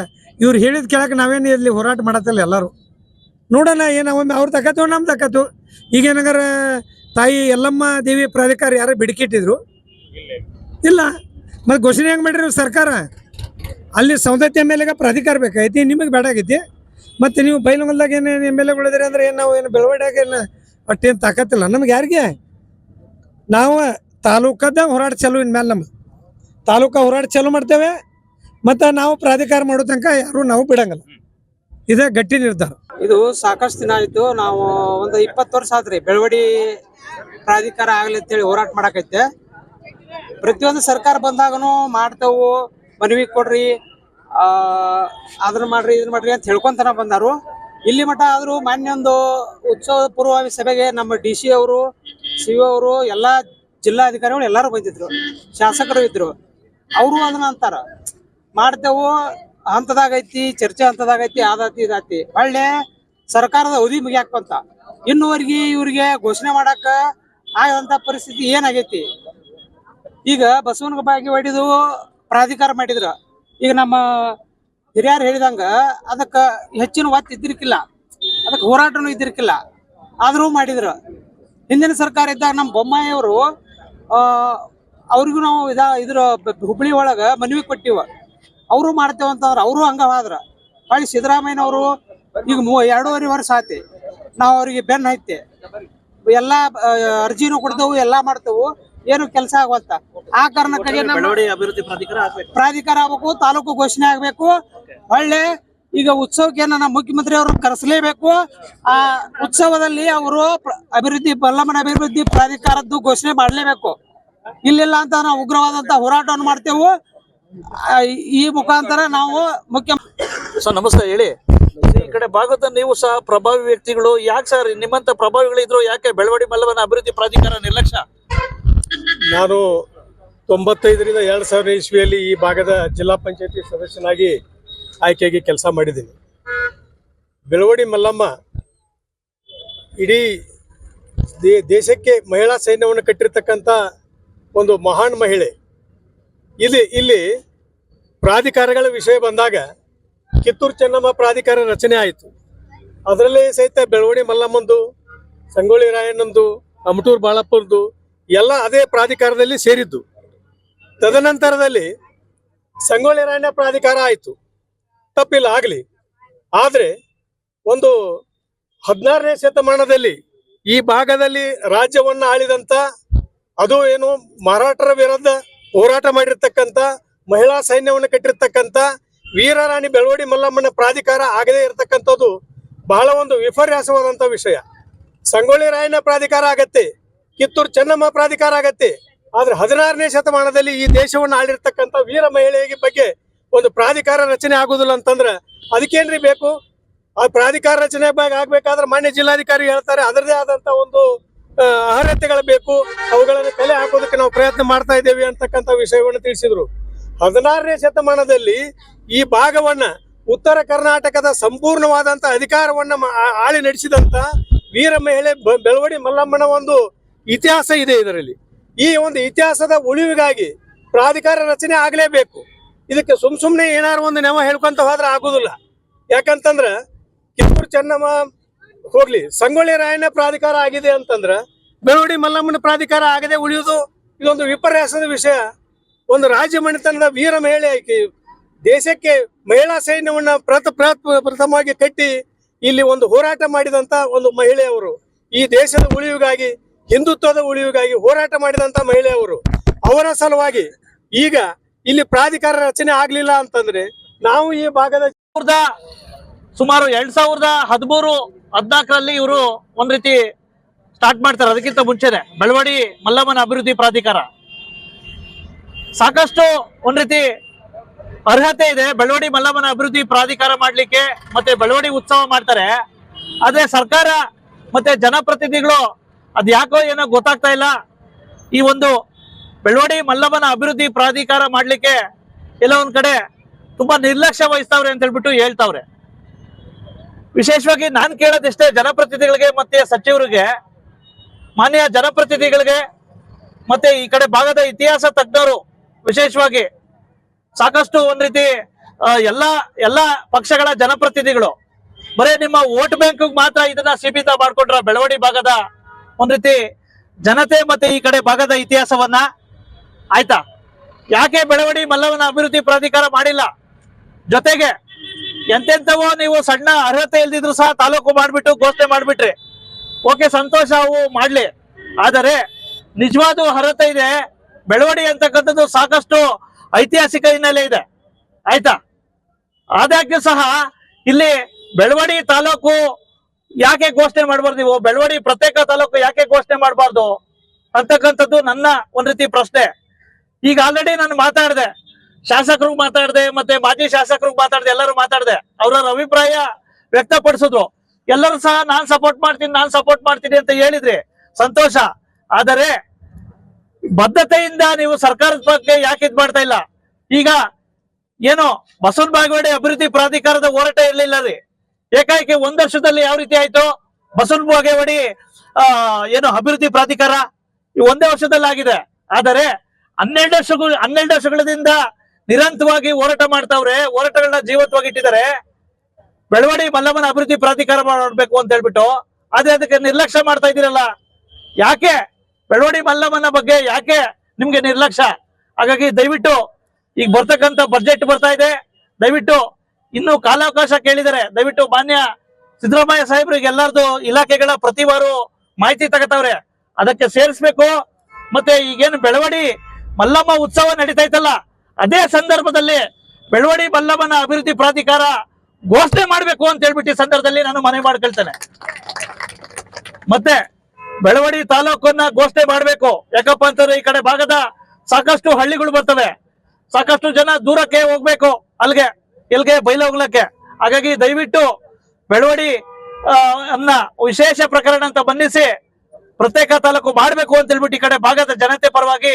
ಇವ್ರು ಹೇಳಿದ ಕೇಳಕ್ಕೆ ನಾವೇನು ಇಲ್ಲಿ ಹೋರಾಟ ಮಾಡತ್ತಲ್ಲ ಎಲ್ಲರೂ. ನೋಡೋಣ ಏನು ಒಮ್ಮೆ ಅವ್ರು ತಗತ್ತೋ ನಮ್ಮ ತಗತ್ತು ಈಗ ಏನಂಗಾರ ತಾಯಿ ಎಲ್ಲಮ್ಮ ದೇವಿ ಪ್ರಾಧಿಕಾರ ಯಾರು ಬಿಡುಕಿಟ್ಟಿದ್ರು? ಇಲ್ಲ. ಮತ್ತೆ ಘೋಷಣೆ ಹೆಂಗೆ ಮಾಡಿರಿ ಸರ್ಕಾರ? ಅಲ್ಲಿ ಸೌದತ್ತಿ ಎಂ ಎಲ್ ಪ್ರಾಧಿಕಾರ ಬೇಕಾಗೈತಿ ನಿಮಗೆ ಬೇಡ ಆಗೈತಿ. ಮತ್ತು ನೀವು ಬೈಲಂಗಲ್ದಾಗ ಏನು ಎಂ ಎಲ್ ಎಗಳಿದ್ರಿ ಅಂದ್ರೆ ಏನು ನಾವು ಏನು ಬೆಳವಣಿಗೆ ಏನು ಒಟ್ಟೇನು ತಾಕತ್ತಿಲ್ಲ. ನಮ್ಗೆ ಯಾರಿಗೆ? ನಾವು ತಾಲೂಕದ ಹೋರಾಟ ಚಾಲು ಇನ್ಮೇಲೆ ನಮ್ಗೆ. ತಾಲೂಕ ಹೋರಾಟ ಚಾಲು ಮಾಡ್ತೇವೆ. ಮತ್ತು ನಾವು ಪ್ರಾಧಿಕಾರ ಮಾಡೋ ತನಕ ಯಾರು ನಾವು ಬಿಡಂಗಿಲ್ಲ. ಇದೇ ಗಟ್ಟಿ ನಿರ್ಧಾರ. ಇದು ಸಾಕಷ್ಟು ದಿನ ಆಯ್ತು. ನಾವು ಒಂದು ಇಪ್ಪತ್ತು ವರ್ಷ ಆತ್ರಿ ಬೆಳವಡಿ ಪ್ರಾಧಿಕಾರ ಆಗ್ಲಿ ಅಂತೇಳಿ ಹೋರಾಟ ಮಾಡಕೈತೆ. ಪ್ರತಿಯೊಂದು ಸರ್ಕಾರ ಬಂದಾಗನು ಮಾಡ್ತೇವು, ಮನವಿ ಕೊಡ್ರಿ ಅದನ್ನ ಮಾಡ್ರಿ ಇದನ್ನ ಮಾಡ್ರಿ ಅಂತ ಹೇಳ್ಕೊಂತನ ಬಂದಾರು. ಇಲ್ಲಿ ಮಠ ಆದ್ರೂ ಮಾನ್ಯ ಒಂದು ಉತ್ಸವ ಪೂರ್ವಭಾವಿ ಸಭೆಗೆ ನಮ್ಮ ಡಿ ಸಿ ಅವರು ಸಿ ಅವರು, ಎಲ್ಲಾ ಜಿಲ್ಲಾಧಿಕಾರಿಗಳು ಎಲ್ಲರೂ ಬಂದಿದ್ರು. ಶಾಸಕರು ಇದ್ರು. ಅವರು ಅದನ್ನ ಅಂತಾರ. ಮಾಡ್ತೇವು ಹಂತದಾಗೈತಿ, ಚರ್ಚೆ ಹಂತದಾಗೈತಿ, ಆದಾತಿ, ಇದಾತಿ. ಒಳ್ಳೆ ಸರ್ಕಾರದ ಅವಧಿ ಮುಗಿಯಾಕಂತ. ಇನ್ನುವರೆಗೆ ಇವ್ರಿಗೆ ಘೋಷಣೆ ಮಾಡಾಕ ಆಗದಂತ ಪರಿಸ್ಥಿತಿ ಏನಾಗೈತಿ? ಈಗ ಬಸವನ ಬಾಗಿ ಪ್ರಾಧಿಕಾರ ಮಾಡಿದ್ರ. ಈಗ ನಮ್ಮ ಹಿರಿಯರು ಹೇಳಿದಂಗ ಅದಕ್ಕ ಹೆಚ್ಚಿನ ಒತ್ತು ಇದ್ದಿರ್ಕಿಲ್ಲ. ಅದಕ್ಕೆ ಹೋರಾಟನೂ ಇದ್ದಿರ್ಕಿಲ್ಲ. ಆದ್ರೂ ಮಾಡಿದ್ರ. ಹಿಂದಿನ ಸರ್ಕಾರ ಇದ್ದಾಗ ನಮ್ಮ ಬೊಮ್ಮಾಯಿಯವರು ಅವ್ರಿಗೂ ನಾವು ಇದ, ಇದ್ರ ಹುಬ್ಳಿ ಒಳಗ ಮನವಿ ಕೊಟ್ಟಿವ. ಅವರು ಮಾಡ್ತೇವೆ ಅಂತಂದ್ರೆ ಅವರು ಹಂಗ ಹೋದ್ರ ಹೊಳ್ಳಿ ಸಿದ್ದರಾಮಯ್ಯನವರು ಈಗ ಮೂ ಎರಡೂವರೆ ವರ್ಷ ಆತಿ ನಾವು ಅವರಿಗೆ ಬೆನ್ನ ಹೈತೆ ಎಲ್ಲಾ ಅರ್ಜಿನು ಕೊಡ್ತೇವು ಎಲ್ಲಾ ಮಾಡ್ತೇವು. ಏನು ಕೆಲಸ ಆಗುವಂತ ಆ ಕಾರಣಕ್ಕಾಗಿ ಪ್ರಾಧಿಕಾರ ಆಗ್ಬೇಕು. ತಾಲೂಕು ಘೋಷಣೆ ಆಗ್ಬೇಕು. ಒಳ್ಳೆ ಈಗ ಉತ್ಸವಕ್ಕೆ ನನ್ನ ಮುಖ್ಯಮಂತ್ರಿ ಅವರು ಕರೆಸಲೇಬೇಕು. ಆ ಉತ್ಸವದಲ್ಲಿ ಅವರು ಅಭಿವೃದ್ಧಿ ಬಲ್ಲಮನ ಅಭಿವೃದ್ಧಿ ಪ್ರಾಧಿಕಾರದ್ದು ಘೋಷಣೆ ಮಾಡಲೇಬೇಕು. ಇಲ್ಲಿಲ್ಲ ಅಂತ ನಾವು ಉಗ್ರವಾದಂತ ಹೋರಾಟವನ್ನು ಮಾಡ್ತೇವೆ. ಈ ಮುಖಾಂತರ ನಾವು ಮುಖ್ಯ ಸರ್ ನಮಸ್ತೆ ಹೇಳಿ. ಈ ಕಡೆ ಭಾಗದ ನೀವು ಸಹ ಪ್ರಭಾವಿ ವ್ಯಕ್ತಿಗಳು. ಯಾಕೆ ಸರ್ ನಿಮ್ಮಂತ ಪ್ರಭಾವಿಗಳಿದ್ರು ಯಾಕೆ ಬೆಳವಡಿ ಮಲ್ಲವನ ಅಭಿವೃದ್ಧಿ ಪ್ರಾಧಿಕಾರ ನಿರ್ಲಕ್ಷ್ಯ? ನಾನು ತೊಂಬತ್ತೈದರಿಂದ ಎರಡು ಸಾವಿರ ಇಸ್ವಿಯಲ್ಲಿ ಈ ಭಾಗದ ಜಿಲ್ಲಾ ಪಂಚಾಯತಿ ಸದಸ್ಯನಾಗಿ ಆಯ್ಕೆಯಾಗಿ ಕೆಲಸ ಮಾಡಿದ್ದೀನಿ. ಬೆಳವಡಿ ಮಲ್ಲಮ್ಮ ಇಡೀ ದೇ- ದೇಶಕ್ಕೆ ಮಹಿಳಾ ಸೈನ್ಯವನ್ನು ಕಟ್ಟಿರ್ತಕ್ಕಂಥ ಒಂದು ಮಹಾನ್ ಮಹಿಳೆ. ಇಲ್ಲಿ ಇಲ್ಲಿ ಪ್ರಾಧಿಕಾರಗಳ ವಿಷಯ ಬಂದಾಗ ಕಿತ್ತೂರು ಚೆನ್ನಮ್ಮ ಪ್ರಾಧಿಕಾರ ರಚನೆ ಆಯಿತು. ಅದರಲ್ಲಿ ಸಹಿತ ಬೆಳವಡಿ ಮಲ್ಲಮ್ಮಂದು, ಸಂಗೊಳ್ಳಿ ರಾಯಣ್ಣಂದು, ಅಮಟೂರು ಬಾಳಪ್ಪಂದು ಎಲ್ಲ ಅದೇ ಪ್ರಾಧಿಕಾರದಲ್ಲಿ ಸೇರಿದ್ದು. ತದನಂತರದಲ್ಲಿ ಸಂಗೊಳ್ಳಿ ರಾಯಣ್ಣ ಪ್ರಾಧಿಕಾರ ಆಯಿತು. ತಪ್ಪಿಲ್ಲ, ಆಗಲಿ. ಆದರೆ ಒಂದು ಹದಿನಾರನೇ ಶತಮಾನದಲ್ಲಿ ಈ ಭಾಗದಲ್ಲಿ ರಾಜ್ಯವನ್ನು ಆಳಿದಂಥ ಅದು ಏನು ಮರಾಠರ ವಿರುದ್ಧ ಹೋರಾಟ ಮಾಡಿರ್ತಕ್ಕಂಥ, ಮಹಿಳಾ ಸೈನ್ಯವನ್ನು ಕಟ್ಟಿರ್ತಕ್ಕಂಥ, ವೀರರಾಣಿ ಬೆಳವಡಿ ಮಲ್ಲಮ್ಮನ ಪ್ರಾಧಿಕಾರ ಆಗದೇ ಇರತಕ್ಕಂಥದ್ದು ಬಹಳ ಒಂದು ವಿಪರ್ಯಾಸವಾದಂಥ ವಿಷಯ. ಸಂಗೊಳ್ಳಿ ರಾಯಣ್ಣ ಪ್ರಾಧಿಕಾರ ಆಗತ್ತೆ, ಕಿತ್ತೂರು ಚೆನ್ನಮ್ಮ ಪ್ರಾಧಿಕಾರ ಆಗತ್ತೆ, ಆದ್ರೆ ಹದಿನಾರನೇ ಶತಮಾನದಲ್ಲಿ ಈ ದೇಶವನ್ನು ಆಳಿರ್ತಕ್ಕಂಥ ವೀರ ಮಹಿಳೆಯ ಬಗ್ಗೆ ಒಂದು ಪ್ರಾಧಿಕಾರ ರಚನೆ ಆಗುದಿಲ್ಲ ಅಂತಂದ್ರೆ ಅದಕ್ಕೇನ್ರಿ ಬೇಕು? ಆ ಪ್ರಾಧಿಕಾರ ರಚನೆ ಬಗ್ಗೆ ಆಗ್ಬೇಕಾದ್ರೆ ಮಾನ್ಯ ಜಿಲ್ಲಾಧಿಕಾರಿ ಹೇಳ್ತಾರೆ, ಅದರದೇ ಆದಂತ ಒಂದು ಅರ್ಹತೆಗಳು ಬೇಕು, ಅವುಗಳನ್ನು ಕಲೆ ಹಾಕೋದಕ್ಕೆ ನಾವು ಪ್ರಯತ್ನ ಮಾಡ್ತಾ ಇದ್ದೇವೆ ಅಂತಕ್ಕಂಥ ವಿಷಯವನ್ನು ತಿಳಿಸಿದ್ರು. ಹದಿನಾರನೇ ಶತಮಾನದಲ್ಲಿ ಈ ಭಾಗವನ್ನ ಉತ್ತರ ಕರ್ನಾಟಕದ ಸಂಪೂರ್ಣವಾದಂತ ಅಧಿಕಾರವನ್ನ ಆಳಿ ನಡೆಸಿದಂತ ವೀರ ಮಹಿಳೆ ಬೆಳವಡಿ ಮಲ್ಲಮ್ಮನ ಒಂದು ಇತಿಹಾಸ ಇದೆ ಇದರಲ್ಲಿ. ಈ ಒಂದು ಇತಿಹಾಸದ ಉಳಿವಿಗಾಗಿ ಪ್ರಾಧಿಕಾರ ರಚನೆ ಆಗಲೇಬೇಕು. ಇದಕ್ಕೆ ಸುಮ್ ಸುಮ್ನೆ ಏನಾರು ಒಂದು ನೆಮ ಹೇಳ್ಕೊಂತ ಹೋದ್ರೆ ಆಗುದಿಲ್ಲ. ಯಾಕಂತಂದ್ರ ಕಿತ್ತೂರು ಚೆನ್ನಮ್ಮ ಹೋಗ್ಲಿ, ಸಂಗೊಳ್ಳಿ ರಾಯಣ್ಣ ಪ್ರಾಧಿಕಾರ ಆಗಿದೆ ಅಂತಂದ್ರ ಬೆಳವಡಿ ಮಲ್ಲಮ್ಮನ ಪ್ರಾಧಿಕಾರ ಆಗದೆ ಉಳಿಯುವುದು ಇದೊಂದು ವಿಪರ್ಯಾಸದ ವಿಷಯ. ಒಂದು ರಾಜ್ಯ ಮನೆತನದ ವೀರ ಮಹಿಳೆ ಆಕಿ ದೇಶಕ್ಕೆ ಮಹಿಳಾ ಸೈನ್ಯವನ್ನ ಪ್ರಥ ಪ್ರಥ- ಪ್ರಥಮವಾಗಿ ಕಟ್ಟಿ ಇಲ್ಲಿ ಒಂದು ಹೋರಾಟ ಮಾಡಿದಂತ ಒಂದು ಮಹಿಳೆಯವರು ಈ ದೇಶದ ಉಳಿವಿಗಾಗಿ, ಹಿಂದುತ್ವದ ಉಳಿವಿಗಾಗಿ ಹೋರಾಟ ಮಾಡಿದಂತ ಮಹಿಳೆಯವರು ಅವರ. ಸಲುವಾಗಿ ಈಗ ಇಲ್ಲಿ ಪ್ರಾಧಿಕಾರ ರಚನೆ ಆಗ್ಲಿಲ್ಲ ಅಂತಂದ್ರೆ ನಾವು ಈ ಭಾಗದ ಸುಮಾರು ಎರಡ್ ಸಾವಿರದ ಹದಿಮೂರು ಹದ್ನಾಲ್ಕರಲ್ಲಿ ಇವರು ಒಂದ್ ರೀತಿ ಸ್ಟಾರ್ಟ್ ಮಾಡ್ತಾರೆ. ಅದಕ್ಕಿಂತ ಮುಂಚೆನೆ ಬೆಳವಡಿ ಮಲ್ಲಮ್ಮನ ಅಭಿವೃದ್ಧಿ ಪ್ರಾಧಿಕಾರ. ಸಾಕಷ್ಟು ಒಂದ್ ರೀತಿ ಅರ್ಹತೆ ಇದೆ. ಬೆಳವಡಿ ಮಲ್ಲಮ್ಮನ ಅಭಿವೃದ್ಧಿ ಪ್ರಾಧಿಕಾರ ಮಾಡ್ಲಿಕ್ಕೆ ಮತ್ತೆ ಬೆಳವಡಿ ಉತ್ಸವ ಮಾಡ್ತಾರೆ. ಆದ್ರೆ ಸರ್ಕಾರ ಮತ್ತೆ ಜನಪ್ರತಿನಿಧಿಗಳು ಅದ್ ಯಾಕೋ ಏನೋ ಗೊತ್ತಾಗ್ತಾ ಇಲ್ಲ. ಈ ಒಂದು ಬೆಳವಡಿ ಮಲ್ಲಮ್ಮನ ಅಭಿವೃದ್ಧಿ ಪ್ರಾಧಿಕಾರ ಮಾಡ್ಲಿಕ್ಕೆ ಎಲ್ಲ ಒಂದ್ ಕಡೆ ತುಂಬಾ ನಿರ್ಲಕ್ಷ್ಯ ವಹಿಸ್ತಾವ್ರೆ ಅಂತ ಹೇಳ್ಬಿಟ್ಟು ಹೇಳ್ತಾವ್ರೆ. ವಿಶೇಷವಾಗಿ ನಾನು ಕೇಳೋದಿಷ್ಟೇ ಜನಪ್ರತಿನಿಧಿಗಳಿಗೆ ಮತ್ತೆ ಸಚಿವರಿಗೆ, ಮಾನ್ಯ ಜನಪ್ರತಿನಿಧಿಗಳಿಗೆ, ಮತ್ತೆ ಈ ಕಡೆ ಭಾಗದ ಇತಿಹಾಸ ತಜ್ಞರು ವಿಶೇಷವಾಗಿ ಸಾಕಷ್ಟು ಒಂದ್ ರೀತಿ ಎಲ್ಲ ಎಲ್ಲ ಪಕ್ಷಗಳ ಜನಪ್ರತಿನಿಧಿಗಳು, ಬರೇ ನಿಮ್ಮ ವೋಟ್ ಬ್ಯಾಂಕ್ ಮಾತ್ರ ಇದನ್ನ ಸೀಮಿತ ಮಾಡ್ಕೊಂಡ್ರ ಬೆಳವಡಿ ಭಾಗದ ಒಂದ್ ರೀತಿ ಜನತೆ ಮತ್ತೆ ಈ ಕಡೆ ಭಾಗದ ಇತಿಹಾಸವನ್ನ, ಆಯ್ತಾ? ಯಾಕೆ ಬೆಳವಡಿ ಮಲ್ಲವನ ಅಭಿವೃದ್ಧಿ ಪ್ರಾಧಿಕಾರ ಮಾಡಿಲ್ಲ? ಜೊತೆಗೆ ಎಂತೆಂತವೋ ನೀವು ಸಣ್ಣ ಅರ್ಹತೆ ಇಲ್ದಿದ್ರು ಸಹ ತಾಲೂಕು ಮಾಡ್ಬಿಟ್ಟು ಘೋಷಣೆ ಮಾಡ್ಬಿಟ್ರಿ. ಓಕೆ, ಸಂತೋಷ ಅವು ಮಾಡ್ಲಿ. ಆದರೆ ನಿಜವಾದ ಅರ್ಹತೆ ಇದೆ. ಬೆಳವಣಿಗೆ ಅಂತಕ್ಕಂಥದ್ದು ಸಾಕಷ್ಟು ಐತಿಹಾಸಿಕ ಹಿನ್ನೆಲೆ ಇದೆ. ಆಯ್ತಾ? ಆದಾಗ್ಯೂ ಸಹ ಇಲ್ಲಿ ಬೆಳವಡಿ ತಾಲೂಕು ಯಾಕೆ ಘೋಷಣೆ ಮಾಡಬಾರ್ದು ನೀವು? ಬೆಳವಡಿ ಪ್ರತ್ಯೇಕ ತಾಲೂಕು ಯಾಕೆ ಘೋಷಣೆ ಮಾಡಬಾರ್ದು ಅಂತಕ್ಕಂಥದ್ದು ನನ್ನ ಒಂದ್ ರೀತಿ ಪ್ರಶ್ನೆ. ಈಗ ಆಲ್ರೆಡಿ ನಾನು ಮಾತಾಡಿದೆ. ಶಾಸಕರು ಮಾತಾಡಿದೆ, ಮತ್ತೆ ಮಾಜಿ ಶಾಸಕರು ಮಾತಾಡ್ದೆ, ಎಲ್ಲರೂ ಮಾತಾಡ್ದೆ. ಅವ್ರವ್ರ ಅಭಿಪ್ರಾಯ ವ್ಯಕ್ತಪಡಿಸಿದ್ರು. ಎಲ್ಲರೂ ಸಹ ನಾನ್ ಸಪೋರ್ಟ್ ಮಾಡ್ತೀನಿ, ನಾನ್ ಸಪೋರ್ಟ್ ಮಾಡ್ತೀನಿ ಅಂತ ಹೇಳಿದ್ರಿ. ಸಂತೋಷ. ಆದರೆ ಬದ್ಧತೆಯಿಂದ ನೀವು ಸರ್ಕಾರದ ಬಗ್ಗೆ ಯಾಕೆ ಇದ್ ಮಾಡ್ತಾ ಇಲ್ಲ? ಈಗ ಏನು ಬಸವನ್ ಬಾಗೇವಾಡಿ ಅಭಿವೃದ್ಧಿ ಪ್ರಾಧಿಕಾರದ ಹೋರಾಟ ಇರ್ಲಿಲ್ಲ ರೀ. ಏಕಾಏಕಿ ಒಂದ್ ವರ್ಷದಲ್ಲಿ ಯಾವ ರೀತಿ ಆಯ್ತು? ಬಸವನ್ ಬಾಗೇವಾಡಿ, ಆ, ಏನು ಅಭಿವೃದ್ಧಿ ಪ್ರಾಧಿಕಾರ ಈ ಒಂದೇ ವರ್ಷದಲ್ಲಿ ಆಗಿದೆ ಆದರೆ ಹನ್ನೆರಡು ವರ್ಷಗಳು ಹನ್ನೆರಡು ವರ್ಷಗಳಿಂದ ನಿರಂತರವಾಗಿ ಹೋರಾಟ ಮಾಡ್ತಾವ್ರೆ, ಹೋರಾಟಗಳನ್ನ ಜೀವಂತವಾಗಿ ಇಟ್ಟಿದ್ದಾರೆ. ಬೆಳವಡಿ ಮಲ್ಲಮ್ಮನ ಅಭಿವೃದ್ಧಿ ಪ್ರಾಧಿಕಾರ ಮಾಡಬೇಕು ಅಂತ ಹೇಳ್ಬಿಟ್ಟು, ಆದ್ರೆ ಅದಕ್ಕೆ ನಿರ್ಲಕ್ಷ್ಯ ಮಾಡ್ತಾ ಇದ್ದೀರಲ್ಲ. ಯಾಕೆ? ಬೆಳವಡಿ ಮಲ್ಲಮ್ಮನ ಬಗ್ಗೆ ಯಾಕೆ ನಿಮ್ಗೆ ನಿರ್ಲಕ್ಷ್ಯ? ಹಾಗಾಗಿ ದಯವಿಟ್ಟು ಈಗ ಬರ್ತಕ್ಕಂತ ಬಜೆಟ್ ಬರ್ತಾ ಇದೆ. ದಯವಿಟ್ಟು ಇನ್ನು ಕಾಲಾವಕಾಶ ಕೇಳಿದರೆ ದಯವಿಟ್ಟು ಮಾನ್ಯ ಸಿದ್ದರಾಮಯ್ಯ ಈಗ ಎಲ್ಲಾರ್ದು ಇಲಾಖೆಗಳ ಪ್ರತಿ ವಾರು ಮಾಹಿತಿ ತಗತಾವ್ರೆ. ಅದಕ್ಕೆ ಸೇರಿಸ್ಬೇಕು. ಮತ್ತೆ ಈಗೇನು ಬೆಳವಡಿ ಮಲ್ಲಮ್ಮ ಉತ್ಸವ ನಡೀತಾ ಇತ್ತಲ್ಲ ಅದೇ ಸಂದರ್ಭದಲ್ಲಿ ಬೆಳವಡಿ ಮಲ್ಲಮ್ಮನ ಅಭಿವೃದ್ಧಿ ಪ್ರಾಧಿಕಾರ ಘೋಷಣೆ ಮಾಡಬೇಕು ಅಂತ ಹೇಳ್ಬಿಟ್ಟು ಸಂದರ್ಭದಲ್ಲಿ ನಾನು ಮನವಿ ಮಾಡ್ಕೊಳ್ತೇನೆ. ಮತ್ತೆ ಬೆಳವಡಿ ತಾಲೂಕನ್ನ ಘೋಷಣೆ ಮಾಡಬೇಕು. ಯಾಕಪ್ಪ ಅಂತಂದ್ರೆ ಈ ಕಡೆ ಭಾಗದ ಸಾಕಷ್ಟು ಹಳ್ಳಿಗಳು ಬರ್ತವೆ. ಸಾಕಷ್ಟು ಜನ ದೂರಕ್ಕೆ ಹೋಗ್ಬೇಕು ಅಲ್ಲಿಗೆ ಇಲ್ಲಿಗೆ ಬೈಲ ಹೋಗ್ಲಕ್ಕೆ ಹಾಗಾಗಿ ದಯವಿಟ್ಟು ಬೆಳವಡಿ ಅನ್ನ ವಿಶೇಷ ಪ್ರಕರಣ ಅಂತ ಬಂಧಿಸಿ ಪ್ರತ್ಯೇಕ ತಾಲೂಕು ಮಾಡಬೇಕು ಅಂತ ಹೇಳ್ಬಿಟ್ಟು ಈ ಕಡೆ ಭಾಗದ ಜನತೆ ಪರವಾಗಿ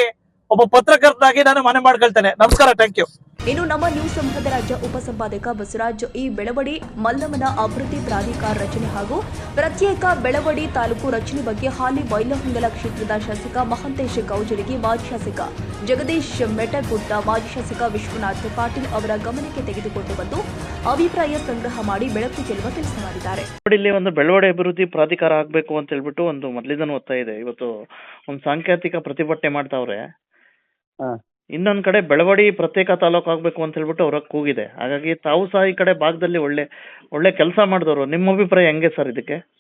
ಒಬ್ಬ ಪತ್ರಕರ್ತನಾಗಿ ನಾನು ಮನೆ ಮಾಡ್ಕೊಳ್ತೇನೆ. ನಮಸ್ಕಾರ ಥ್ಯಾಂಕ್ ಯು ಇನ್ನು ನಮ್ಮ ನ್ಯೂಸ್ ಸಂಘದ ರಾಜ್ಯ ಉಪಸಂಪಾದಕ ಬಸವರಾಜ್ ಈ ಬೆಳವಡಿ ಮಲ್ಲಮ್ಮನ ಅಭಿವೃದ್ಧಿ ಪ್ರಾಧಿಕಾರ ರಚನೆ ಹಾಗೂ ಪ್ರತ್ಯೇಕ ಬೆಳವಡಿ ತಾಲೂಕು ರಚನೆ ಬಗ್ಗೆ ಹಾಲಿ ಬೈಲಹೊಂಗಲ ಕ್ಷೇತ್ರದ ಶಾಸಕ ಮಹಂತೇಶ್ ಗೌಜರಿಗೆ ಮಾಜಿ ಶಾಸಕ ಜಗದೀಶ್ ಮೆಟಗುಡ್ಡ ಮಾಜಿ ಶಾಸಕ ವಿಶ್ವನಾಥ್ ಪಾಟೀಲ್ ಅವರ ಗಮನಕ್ಕೆ ತೆಗೆದುಕೊಂಡು ಬಂದು ಅಭಿಪ್ರಾಯ ಸಂಗ್ರಹ ಮಾಡಿ ಬೆಳಕು ಚೆಲ್ಲುವ ಕೆಲಸ ಮಾಡಿದ್ದಾರೆ. ಇಲ್ಲಿ ಒಂದು ಬೆಳವಡಿ ಅಭಿವೃದ್ಧಿ ಪ್ರಾಧಿಕಾರ ಆಗಬೇಕು ಅಂತ ಹೇಳ್ಬಿಟ್ಟು ಒಂದು ಮೊದಲಿಂದನೂ ಒತ್ತಾಯ ಇದೆ. ಇವತ್ತು ಒಂದು ಸಾಂಕೇತಿಕ ಪ್ರತಿಭಟನೆ ಮಾಡ್ತಾವ್ರೆ. ಇನ್ನೊಂದ್ ಕಡೆ ಬೆಳವಡಿ ಪ್ರತ್ಯೇಕ ತಾಲೂಕು ಆಗ್ಬೇಕು ಅಂತ ಹೇಳ್ಬಿಟ್ಟು ಅವ್ರ ಕೂಗಿದೆ. ಹಾಗಾಗಿ ತಾವು ಸಹ ಈ ಕಡೆ ಭಾಗದಲ್ಲಿ ಒಳ್ಳೆ ಒಳ್ಳೆ ಕೆಲಸ ಮಾಡಿದವರು. ನಿಮ್ಮ ಅಭಿಪ್ರಾಯ ಹೆಂಗೆ ಸರ್ ಇದಕ್ಕೆ?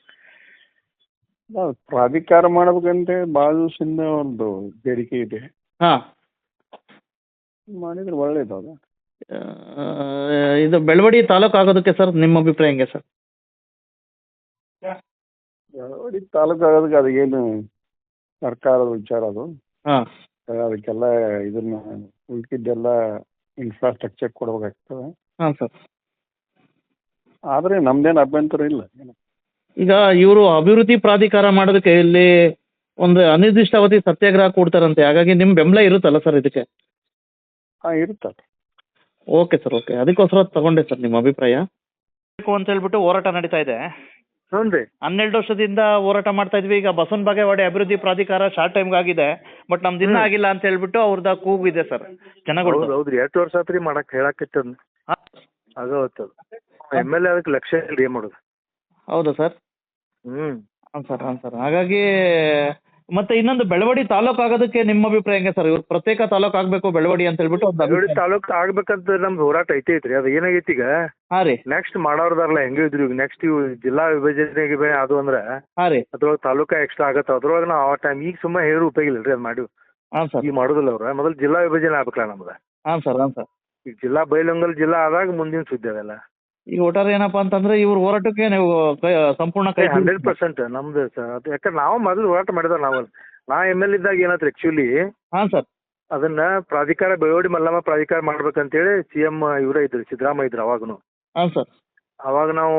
ನಾವು ಪ್ರಾಧಿಕಾರ ಮಾಡಬೇಕಂತೆ ಭಾಳ ದಿವಸದಿಂದ ಒಂದು ಬೇಡಿಕೆ ಇದೆ. ಹಾ. ಮಾಡಿದ್ರೆ ಒಳ್ಳೇದು ಅದು. ಆ, ಇದು ಬೆಳವಡಿ ತಾಲೂಕು ಆಗೋದಕ್ಕೆ ಸರ್ ನಿಮ್ಮ ಅಭಿಪ್ರಾಯ ಹೆಂಗೆ ಸರ್? ಬೆಳವಡಿ ತಾಲೂಕು ಆಗೋದಕ್ಕೆ ಏನು ಸರ್ಕಾರದ ವಿಚಾರ ಅದು. ಹಾ. ಅದಕ್ಕೆಲ್ಲ ಇದನ್ನ ಉಳ್ಕಿದ್ದೆಲ್ಲ ಇನ್ಫ್ರಾಸ್ಟ್ರಕ್ಚರ್ ಕೊಡ್ಬೇಕಾಗ್ತದೆ. ಹಾಂ ಸರ್. ಆದರೆ ನಮ್ದೇನು ಅಭ್ಯಂತರ ಇಲ್ಲ. ಈಗ ಇವರು ಅಭಿವೃದ್ಧಿ ಪ್ರಾಧಿಕಾರ ಮಾಡೋದಕ್ಕೆ ಇಲ್ಲಿ ಒಂದು ಅನಿರ್ದಿಷ್ಟಾವಧಿ ಸತ್ಯಾಗ್ರಹ ಕೊಡ್ತಾರಂತೆ. ಹಾಗಾಗಿ ನಿಮ್ಮ ಬೆಂಬಲ ಇರುತ್ತಲ್ಲ ಸರ್ ಇದಕ್ಕೆ? ಹಾಂ ಇರುತ್ತಲ್ಲ ಓಕೆ ಸರ್ ಓಕೆ. ಅದಕ್ಕೋಸ್ಕರ ತಗೊಂಡೆ ಸರ್ ನಿಮ್ಮ ಅಭಿಪ್ರಾಯ. ಬೇಕು ಅಂತ ಹೇಳ್ಬಿಟ್ಟು ಹೋರಾಟ ನಡೀತಾ ಇದೆ. ಹ್ಞೂ ರೀ. ಹನ್ನೆರಡು ವರ್ಷದಿಂದ ಹೋರಾಟ ಮಾಡ್ತಾ ಇದ್ವಿ. ಈಗ ಬಸವನ ಬಾಗೇವಾಡಿ ಅಭಿವೃದ್ಧಿ ಪ್ರಾಧಿಕಾರ ಶಾರ್ಟ್ ಟೈಮ್ ಆಗಿದೆ. ಬಟ್ ನಮ್ದು ಇನ್ನೂ ಆಗಿಲ್ಲ ಅಂತ ಹೇಳ್ಬಿಟ್ಟು ಅವ್ರದ್ದು ಇದೆ ಸರ್. ಜನಗಳು ಹೌದ್ರಿ ಎಷ್ಟು ವರ್ಷ ಆತ್ರಿ ಮಾಡಕ್ ಹೇಳಾಕತ್ತದ ಹಾ. ಆಗೋತ್ತದ ಎಂ ಎಲ್ ಎ ಅದಕ್ಕೆ ಲಕ್ಷ ಇಲ್ಲ ಏನ್ ಮಾಡೋದು. ಹೌದಾ ಸರ್? ಹ್ಮ್ ಹಾಂ ಸರ್ ಹಾಂ ಸರ್. ಹಾಗಾಗಿ ಮತ್ತೆ ಇನ್ನೊಂದು ಬೆಳವಡಿ ತಾಲೂಕು ಆಗೋದಕ್ಕೆ ನಿಮ್ಮ ಅಭಿಪ್ರಾಯ ಹೆಂಗೆ ಸರ್? ಇವ್ರು ಪ್ರತ್ಯೇಕ ತಾಲೂಕು ಆಗಬೇಕು ಬೆಳವಡಿ ಅಂತ ಹೇಳ್ಬಿಟ್ಟು ಒಂದು ಬೆಳವಡಿ ಅಭಿಪ್ರಾಯ. ತಾಲೂಕ್ ಆಗ್ಬೇಕಂತ ನಮ್ದು ಹೋರಾಟ ಐತೈತ್ರಿ ಅದು ಏನಾಗೈತಿ ಈಗ? ಹಾಂ ರೀ. ನೆಕ್ಸ್ಟ್ ಮಾಡೋರ್ದಾರಲ್ಲ ಹೆಂಗೆ ಇದ್ರು ಈಗ ನೆಕ್ಸ್ಟ್ ಇವು ಜಿಲ್ಲಾ ವಿಭಜನೆಗೆ ಬೇ ಅದು ಅಂದ್ರೆ ಹಾಂ ರೀ. ಅದ್ರೊಳಗೆ ತಾಲೂಕ ಎಕ್ಸ್ಟ್ರಾ ಆಗತ್ತ. ಅದ್ರೊಳಗೆ ನಾವು ಆ ಟೈಮ್ ಈಗ ಸುಮ್ಮನೆ ಹೇಳಿ ಉಪಯೋಗ ರೀ ಅದು ಮಾಡಿ ಹಾಂ ಸರ್. ಈಗ ಮಾಡೋದಿಲ್ಲ ಅವ್ರ. ಮೊದಲು ಜಿಲ್ಲಾ ವಿಭಜನೆ ಆಗ್ಬೇಕಲ್ಲ ನಮ್ದು. ಹಾಂ ಸರ್ ಹಾಂ ಸರ್. ಈಗ ಜಿಲ್ಲಾ ಬೈಲೊಂಗಲ್ ಜಿಲ್ಲಾ ಆದಾಗ ಮುಂದಿನ ಸುದ್ದಿ ಅವೆಲ್ಲ. ಈಗ ಒಟ್ಟಾರೆ ಏನಪ್ಪಾ ಅಂತಂದ್ರೆ ಇವ್ರ ಹೋರಾಟಕ್ಕೆ ನೀವು ಕೈ ಸಂಪೂರ್ಣ ಕೈ ಹಂಡ್ರೆಡ್ ಪರ್ಸೆಂಟ್ ನಮ್ದು ಸರ್. ಅದು ಯಾಕಂದ್ರೆ ನಾವು ಮೊದಲು ಹೋರಾಟ ಮಾಡಿದ್ರೆ ನಾವು. ನಾ ಎಂ ಎಲ್ ಇದ್ದಾಗ ಏನಾಯ್ತು ಆ್ಯಕ್ಚುಲಿ ಹಾಂ ಸರ್. ಅದನ್ನ ಪ್ರಾಧಿಕಾರ ಬೆಳವಡಿ ಮಲ್ಲಮ್ಮ ಪ್ರಾಧಿಕಾರ ಮಾಡ್ಬೇಕಂತೇಳಿ ಸಿ ಎಂ ಇವರೇ ಇದ್ರು ಸಿದ್ದರಾಮಯ್ಯ ಇದ್ರು ಅವಾಗನು. ಹಾಂ ಸರ್. ಅವಾಗ ನಾವು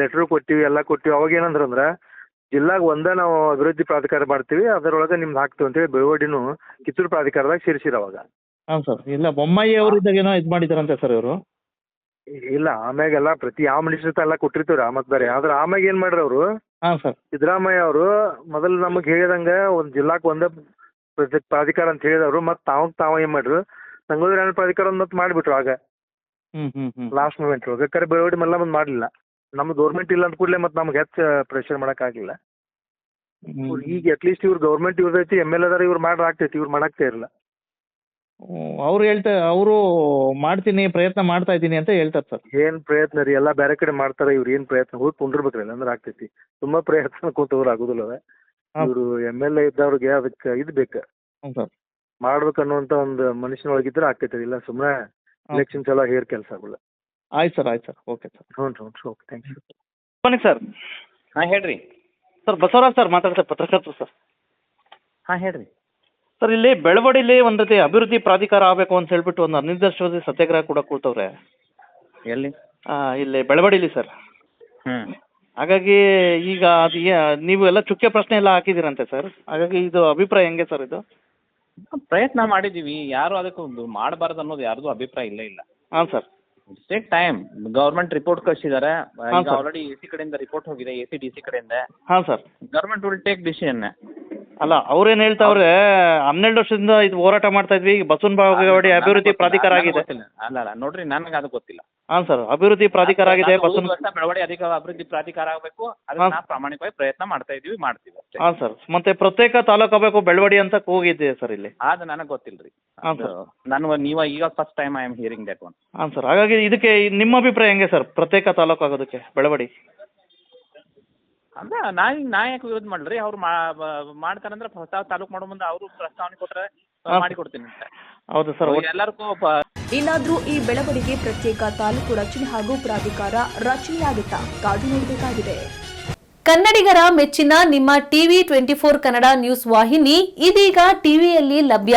ಲೆಟರ್ ಕೊಟ್ಟಿವಿ ಎಲ್ಲ ಕೊಟ್ಟಿವಿ. ಅವಾಗ ಏನಂದ್ರ ಅಂದ್ರೆ ಜಿಲ್ಲಾಗ ಒಂದೇ ನಾವು ಅಭಿವೃದ್ಧಿ ಪ್ರಾಧಿಕಾರ ಮಾಡ್ತೀವಿ ಅದರೊಳಗೆ ನಿಮ್ದು ಹಾಕ್ತೀವಿ ಅಂತೇಳಿ ಬೆಳವಡಿನೂ ಕಿತ್ತೂರು ಪ್ರಾಧಿಕಾರದಾಗ ಸೇರಿಸಿರ ಅವಾಗ. ಹಾಂ ಸರ್. ಇಲ್ಲ ಬೊಮ್ಮಾಯಿ ಅವ್ರ ಇದ್ದಾಗ ಏನೋ ಇದು ಮಾಡಿದಾರಂತೆ ಸರ್ ಇವರು. ಇಲ್ಲ ಆಮ್ಯಾಗೆಲ್ಲ ಪ್ರತಿ ಯಾವ ಮಿನಿಸ್ಟರ್ ಎಲ್ಲ ಕೊಟ್ಟಿರ್ತೀವ್ರಿ ಆ ಮತ್ತೆ ಬೇರೆ ಆದ್ರೆ ಆಮ್ಯಾಗ ಏನು ಮಾಡ್ರಿ ಅವರು? ಹಾಂ ಸರ್ ಸಿದ್ದರಾಮಯ್ಯ ಅವರು ಮೊದಲು ನಮಗೆ ಹೇಳಿದಂಗೆ ಒಂದು ಜಿಲ್ಲಾಕ್ ಒಂದೇ ಪ್ರಾಧಿಕಾರ ಅಂತ ಹೇಳಿದವರು ಮತ್ತು ತಾವ್ ತಾವು ಏನು ಮಾಡ್ರು? ಸಂಗೊಳ್ಳಿ ರಾಯಣ್ಣ ಪ್ರಾಧಿಕಾರ ಮತ್ತೆ ಮಾಡಿಬಿಟ್ರು ಆಗ. ಲಾಸ್ಟ್ ಮೂಮೆಂಟ್ ಒಳಗೆ ಕರೆ ಬೆಳವಡಿ ಮಲ್ಲ ಒಂದು ಮಾಡಲಿಲ್ಲ. ನಮ್ಮ ಗೌರ್ಮೆಂಟ್ ಇಲ್ಲ ಅಂದ ಕೂಡಲೇ ಮತ್ತೆ ನಮ್ಗೆ ಹೆಚ್ಚು ಪ್ರೆಷರ್ ಮಾಡೋಕ್ಕಾಗಲಿಲ್ಲ ಆಗಿಲ್ಲ ಈಗ ಅಟ್ಲೀಸ್ಟ್ ಇವ್ರು ಗೌರ್ಮೆಂಟ್ ಐತಿ ಎಂ ಎಲ್ ಅದಾರ ಇವ್ರು ಮಾಡ್ರ ಆಗ್ತೈತಿ ಇವ್ರು ಮಾಡಾಕ್ತಾ ಇರಲ್ಲ ಅವ್ರು ಹೇಳ್ತಾ ಅವರು ಮಾಡ್ತೀನಿ ಪ್ರಯತ್ನ ಮಾಡ್ತಾ ಇದ್ದೀನಿ ಅಂತ ಹೇಳ್ತಾರೆ ಸರ್. ಏನ್ ಪ್ರಯತ್ನ ರೀ? ಎಲ್ಲ ಬೇರೆ ಕಡೆ ಮಾಡ್ತಾರೆ ಇವ್ರು ಏನ್ ಪ್ರಯತ್ನ? ಹೋಗಿ ಕುಂಡಿರ್ಬೇಕ್ರಿ ಅಂದ್ರೆ ಆಗ್ತೈತಿ. ತುಂಬಾ ಪ್ರಯತ್ನ ಕೂತವ್ರು ಆಗುದಿಲ್ಲ. ಇವರು ಎಂ ಎಲ್ ಎ ಇದ್ದವ್ರಿಗೆ ಅದಕ್ಕೆ ಇದು ಬೇಕು. ಹ್ಞೂ ಸರ್. ಮಾಡ್ಬೇಕನ್ನುವಂತ ಒಂದು ಮನುಷ್ಯನೊಳಗಿದ್ರೆ ಆಗ್ತೈತಿ ಇಲ್ಲ ಸುಮ್ಮನೆ ಎಲೆಕ್ಷನ್ ಚಲೋ ಹೇರ್ ಕೆಲಸ ಆಗುಲ್ಲ. ಆಯ್ತು ಸರ್ ಆಯ್ತು ಸರ್. Okay sir. ಹ್ಞೂ ಹ್ಞೂ ಓಕೆ ಥ್ಯಾಂಕ್ ಯು ಬನ್ನಿ ಸರ್. ಹಾಂ ಹೇಳ್ರಿ. ಸರ್ ಬಸವರಾಜ್ ಸರ್ ಮಾತಾಡ್ತಾರೆ ಪತ್ರಕರ್ತರು ಸರ್. ಹಾಂ ಹೇಳ್ರಿ. ಸರ್ ಇಲ್ಲಿ ಬೆಳವಡಿಲಿ ಒಂದು ರೀತಿ ಅಭಿವೃದ್ಧಿ ಪ್ರಾಧಿಕಾರ ಆಗಬೇಕು ಅಂತ ಹೇಳ್ಬಿಟ್ಟು ಒಂದು ಅನಿರ್ದಿಷ್ಟಾವಧಿ ಸತ್ಯಾಗ್ರಹ ಕೂಡ ಕೂತವ್ರೆ ಎಲ್ಲಿ? ಆ, ಇಲ್ಲಿ ಬೆಳವಡಿಲಿ ಸರ್. ಹ್ಞೂ ಹಾಗಾಗಿ ಈಗ ಅದು ಯಾ- ನೀವು ಎಲ್ಲ ಚುಕ್ಕೆ ಪ್ರಶ್ನೆ ಎಲ್ಲ ಹಾಕಿದಿರಂತೆ ಸರ್. ಹಾಗಾಗಿ ಇದು ಅಭಿಪ್ರಾಯ ಹೆಂಗೆ ಸರ್ ಇದು? ಪ್ರಯತ್ನ ಮಾಡಿದೀವಿ ಯಾರು ಅದಕ್ಕೆ ಒಂದು ಮಾಡಬಾರ್ದು ಅನ್ನೋದು ಯಾರ್ದು ಅಭಿಪ್ರಾಯ ಇಲ್ಲ ಇಲ್ಲ. ಹಾಂ sir. Take time government report ಕಳಿಸಿದ್ದಾರೆ. ಈಗ ಆಲ್ರೆಡಿ ಎ ಸಿ ಕಡೆಯಿಂದ ರಿಪೋರ್ಟ್ ಹೋಗಿದೆ ಎ ಸಿ ಡಿ ಸಿ ಕಡೆಯಿಂದ. ಹಾಂ sir. Government will take decision ಅಲ್ಲ ಅವ್ರೇನು ಹೇಳ್ತಾವ್ರೆ ಹನ್ನೆರಡು ವರ್ಷದಿಂದ ಇದು ಹೋರಾಟ ಮಾಡ್ತಾ ಇದ್ವಿ ಈಗ ಬಸವನ ಬಾಗೇವಾಡಿ ಅಭಿವೃದ್ಧಿ ಪ್ರಾಧಿಕಾರ ಆಗಿದೆ. ಅಲ್ಲ ಅಲ್ಲ ನೋಡ್ರಿ ನನಗೆ ಅದು ಗೊತ್ತಿಲ್ಲ. ಹಾಂ ಸರ್ ಅಭಿವೃದ್ಧಿ ಪ್ರಾಧಿಕಾರ ಆಗಿದೆ ನಾನು ಬಸವನ ಬೆಳವಡಿ ಅಧಿಕ ಅಭಿವೃದ್ಧಿ ಪ್ರಾಧಿಕಾರ ಆಗಬೇಕು ಅದನ್ನ ಹಾಂ. ನಾವು ಪ್ರಾಮಾಣಿಕವಾಗಿ ಪ್ರಯತ್ನ ಮಾಡ್ತಾ ಇದೀವಿ ಮಾಡ್ತೀವಿ ಅಷ್ಟೇ. ಹಾಂ ಸರ್ ಮತ್ತೆ ಪ್ರತ್ಯೇಕ ತಾಲೂಕು ಆಗಬೇಕು ಬೆಳವಡಿ ಅಂತ ಕೂಗಿದೆ ಸರ್ ಇಲ್ಲಿ. ಅದು ನನಗೆ ಗೊತ್ತಿಲ್ಲ ರೀ ಹಾಂ ಸರ್. ನಾನು ನೀವು ಈಗ first time I am hearing that one ಹಾಂ ಸರ್ ಹಾಗಾಗಿ ಇದಕ್ಕೆ ನಿಮ್ಮ ಅಭಿಪ್ರಾಯ ಹೆಂಗೆ ಸರ್ ಪ್ರತ್ಯೇಕ ತಾಲೂಕು ಆಗೋದಕ್ಕೆ ಬೆಳವಡಿ? ಅಂದ್ರೆ ನಾ ನಾ ಯಾಕೆ ವಿರೋಧ ಮಾಡ್ರಿ ಅವ್ರು ಮಾಡ್ತಾರಂದ್ರೆ ಹೊಸ ತಾಲೂಕು ಮಾಡೋ ಮುಂದೆ ಅವರು ಪ್ರಸ್ತಾವನೆ ಕೊಟ್ರೆ ಹಾಂ. ಮಾಡಿ ಕೊಡ್ತೀನಿ ಅಂತ. ಹೌದು ಸರ್ ಎಲ್ಲರಿಗೂ ಇನ್ನಾದ್ರೂ ಈ ಬೆಳವಣಿಗೆ ಪ್ರತ್ಯೇಕ ತಾಲೂಕು ರಚನೆ ಹಾಗೂ ಪ್ರಾಧಿಕಾರ ರಚನೆಯಾಗುತ್ತಾ. ಕಾದು ನೋಡಬೇಕಾಗಿದೆ. ಕನ್ನಡಿಗರ ಮೆಚ್ಚಿನ ನಿಮ್ಮ TV twenty four Kannada news ವಾಹಿನಿ ಇದೀಗ ಟಿವಿಯಲ್ಲಿ ಲಭ್ಯ.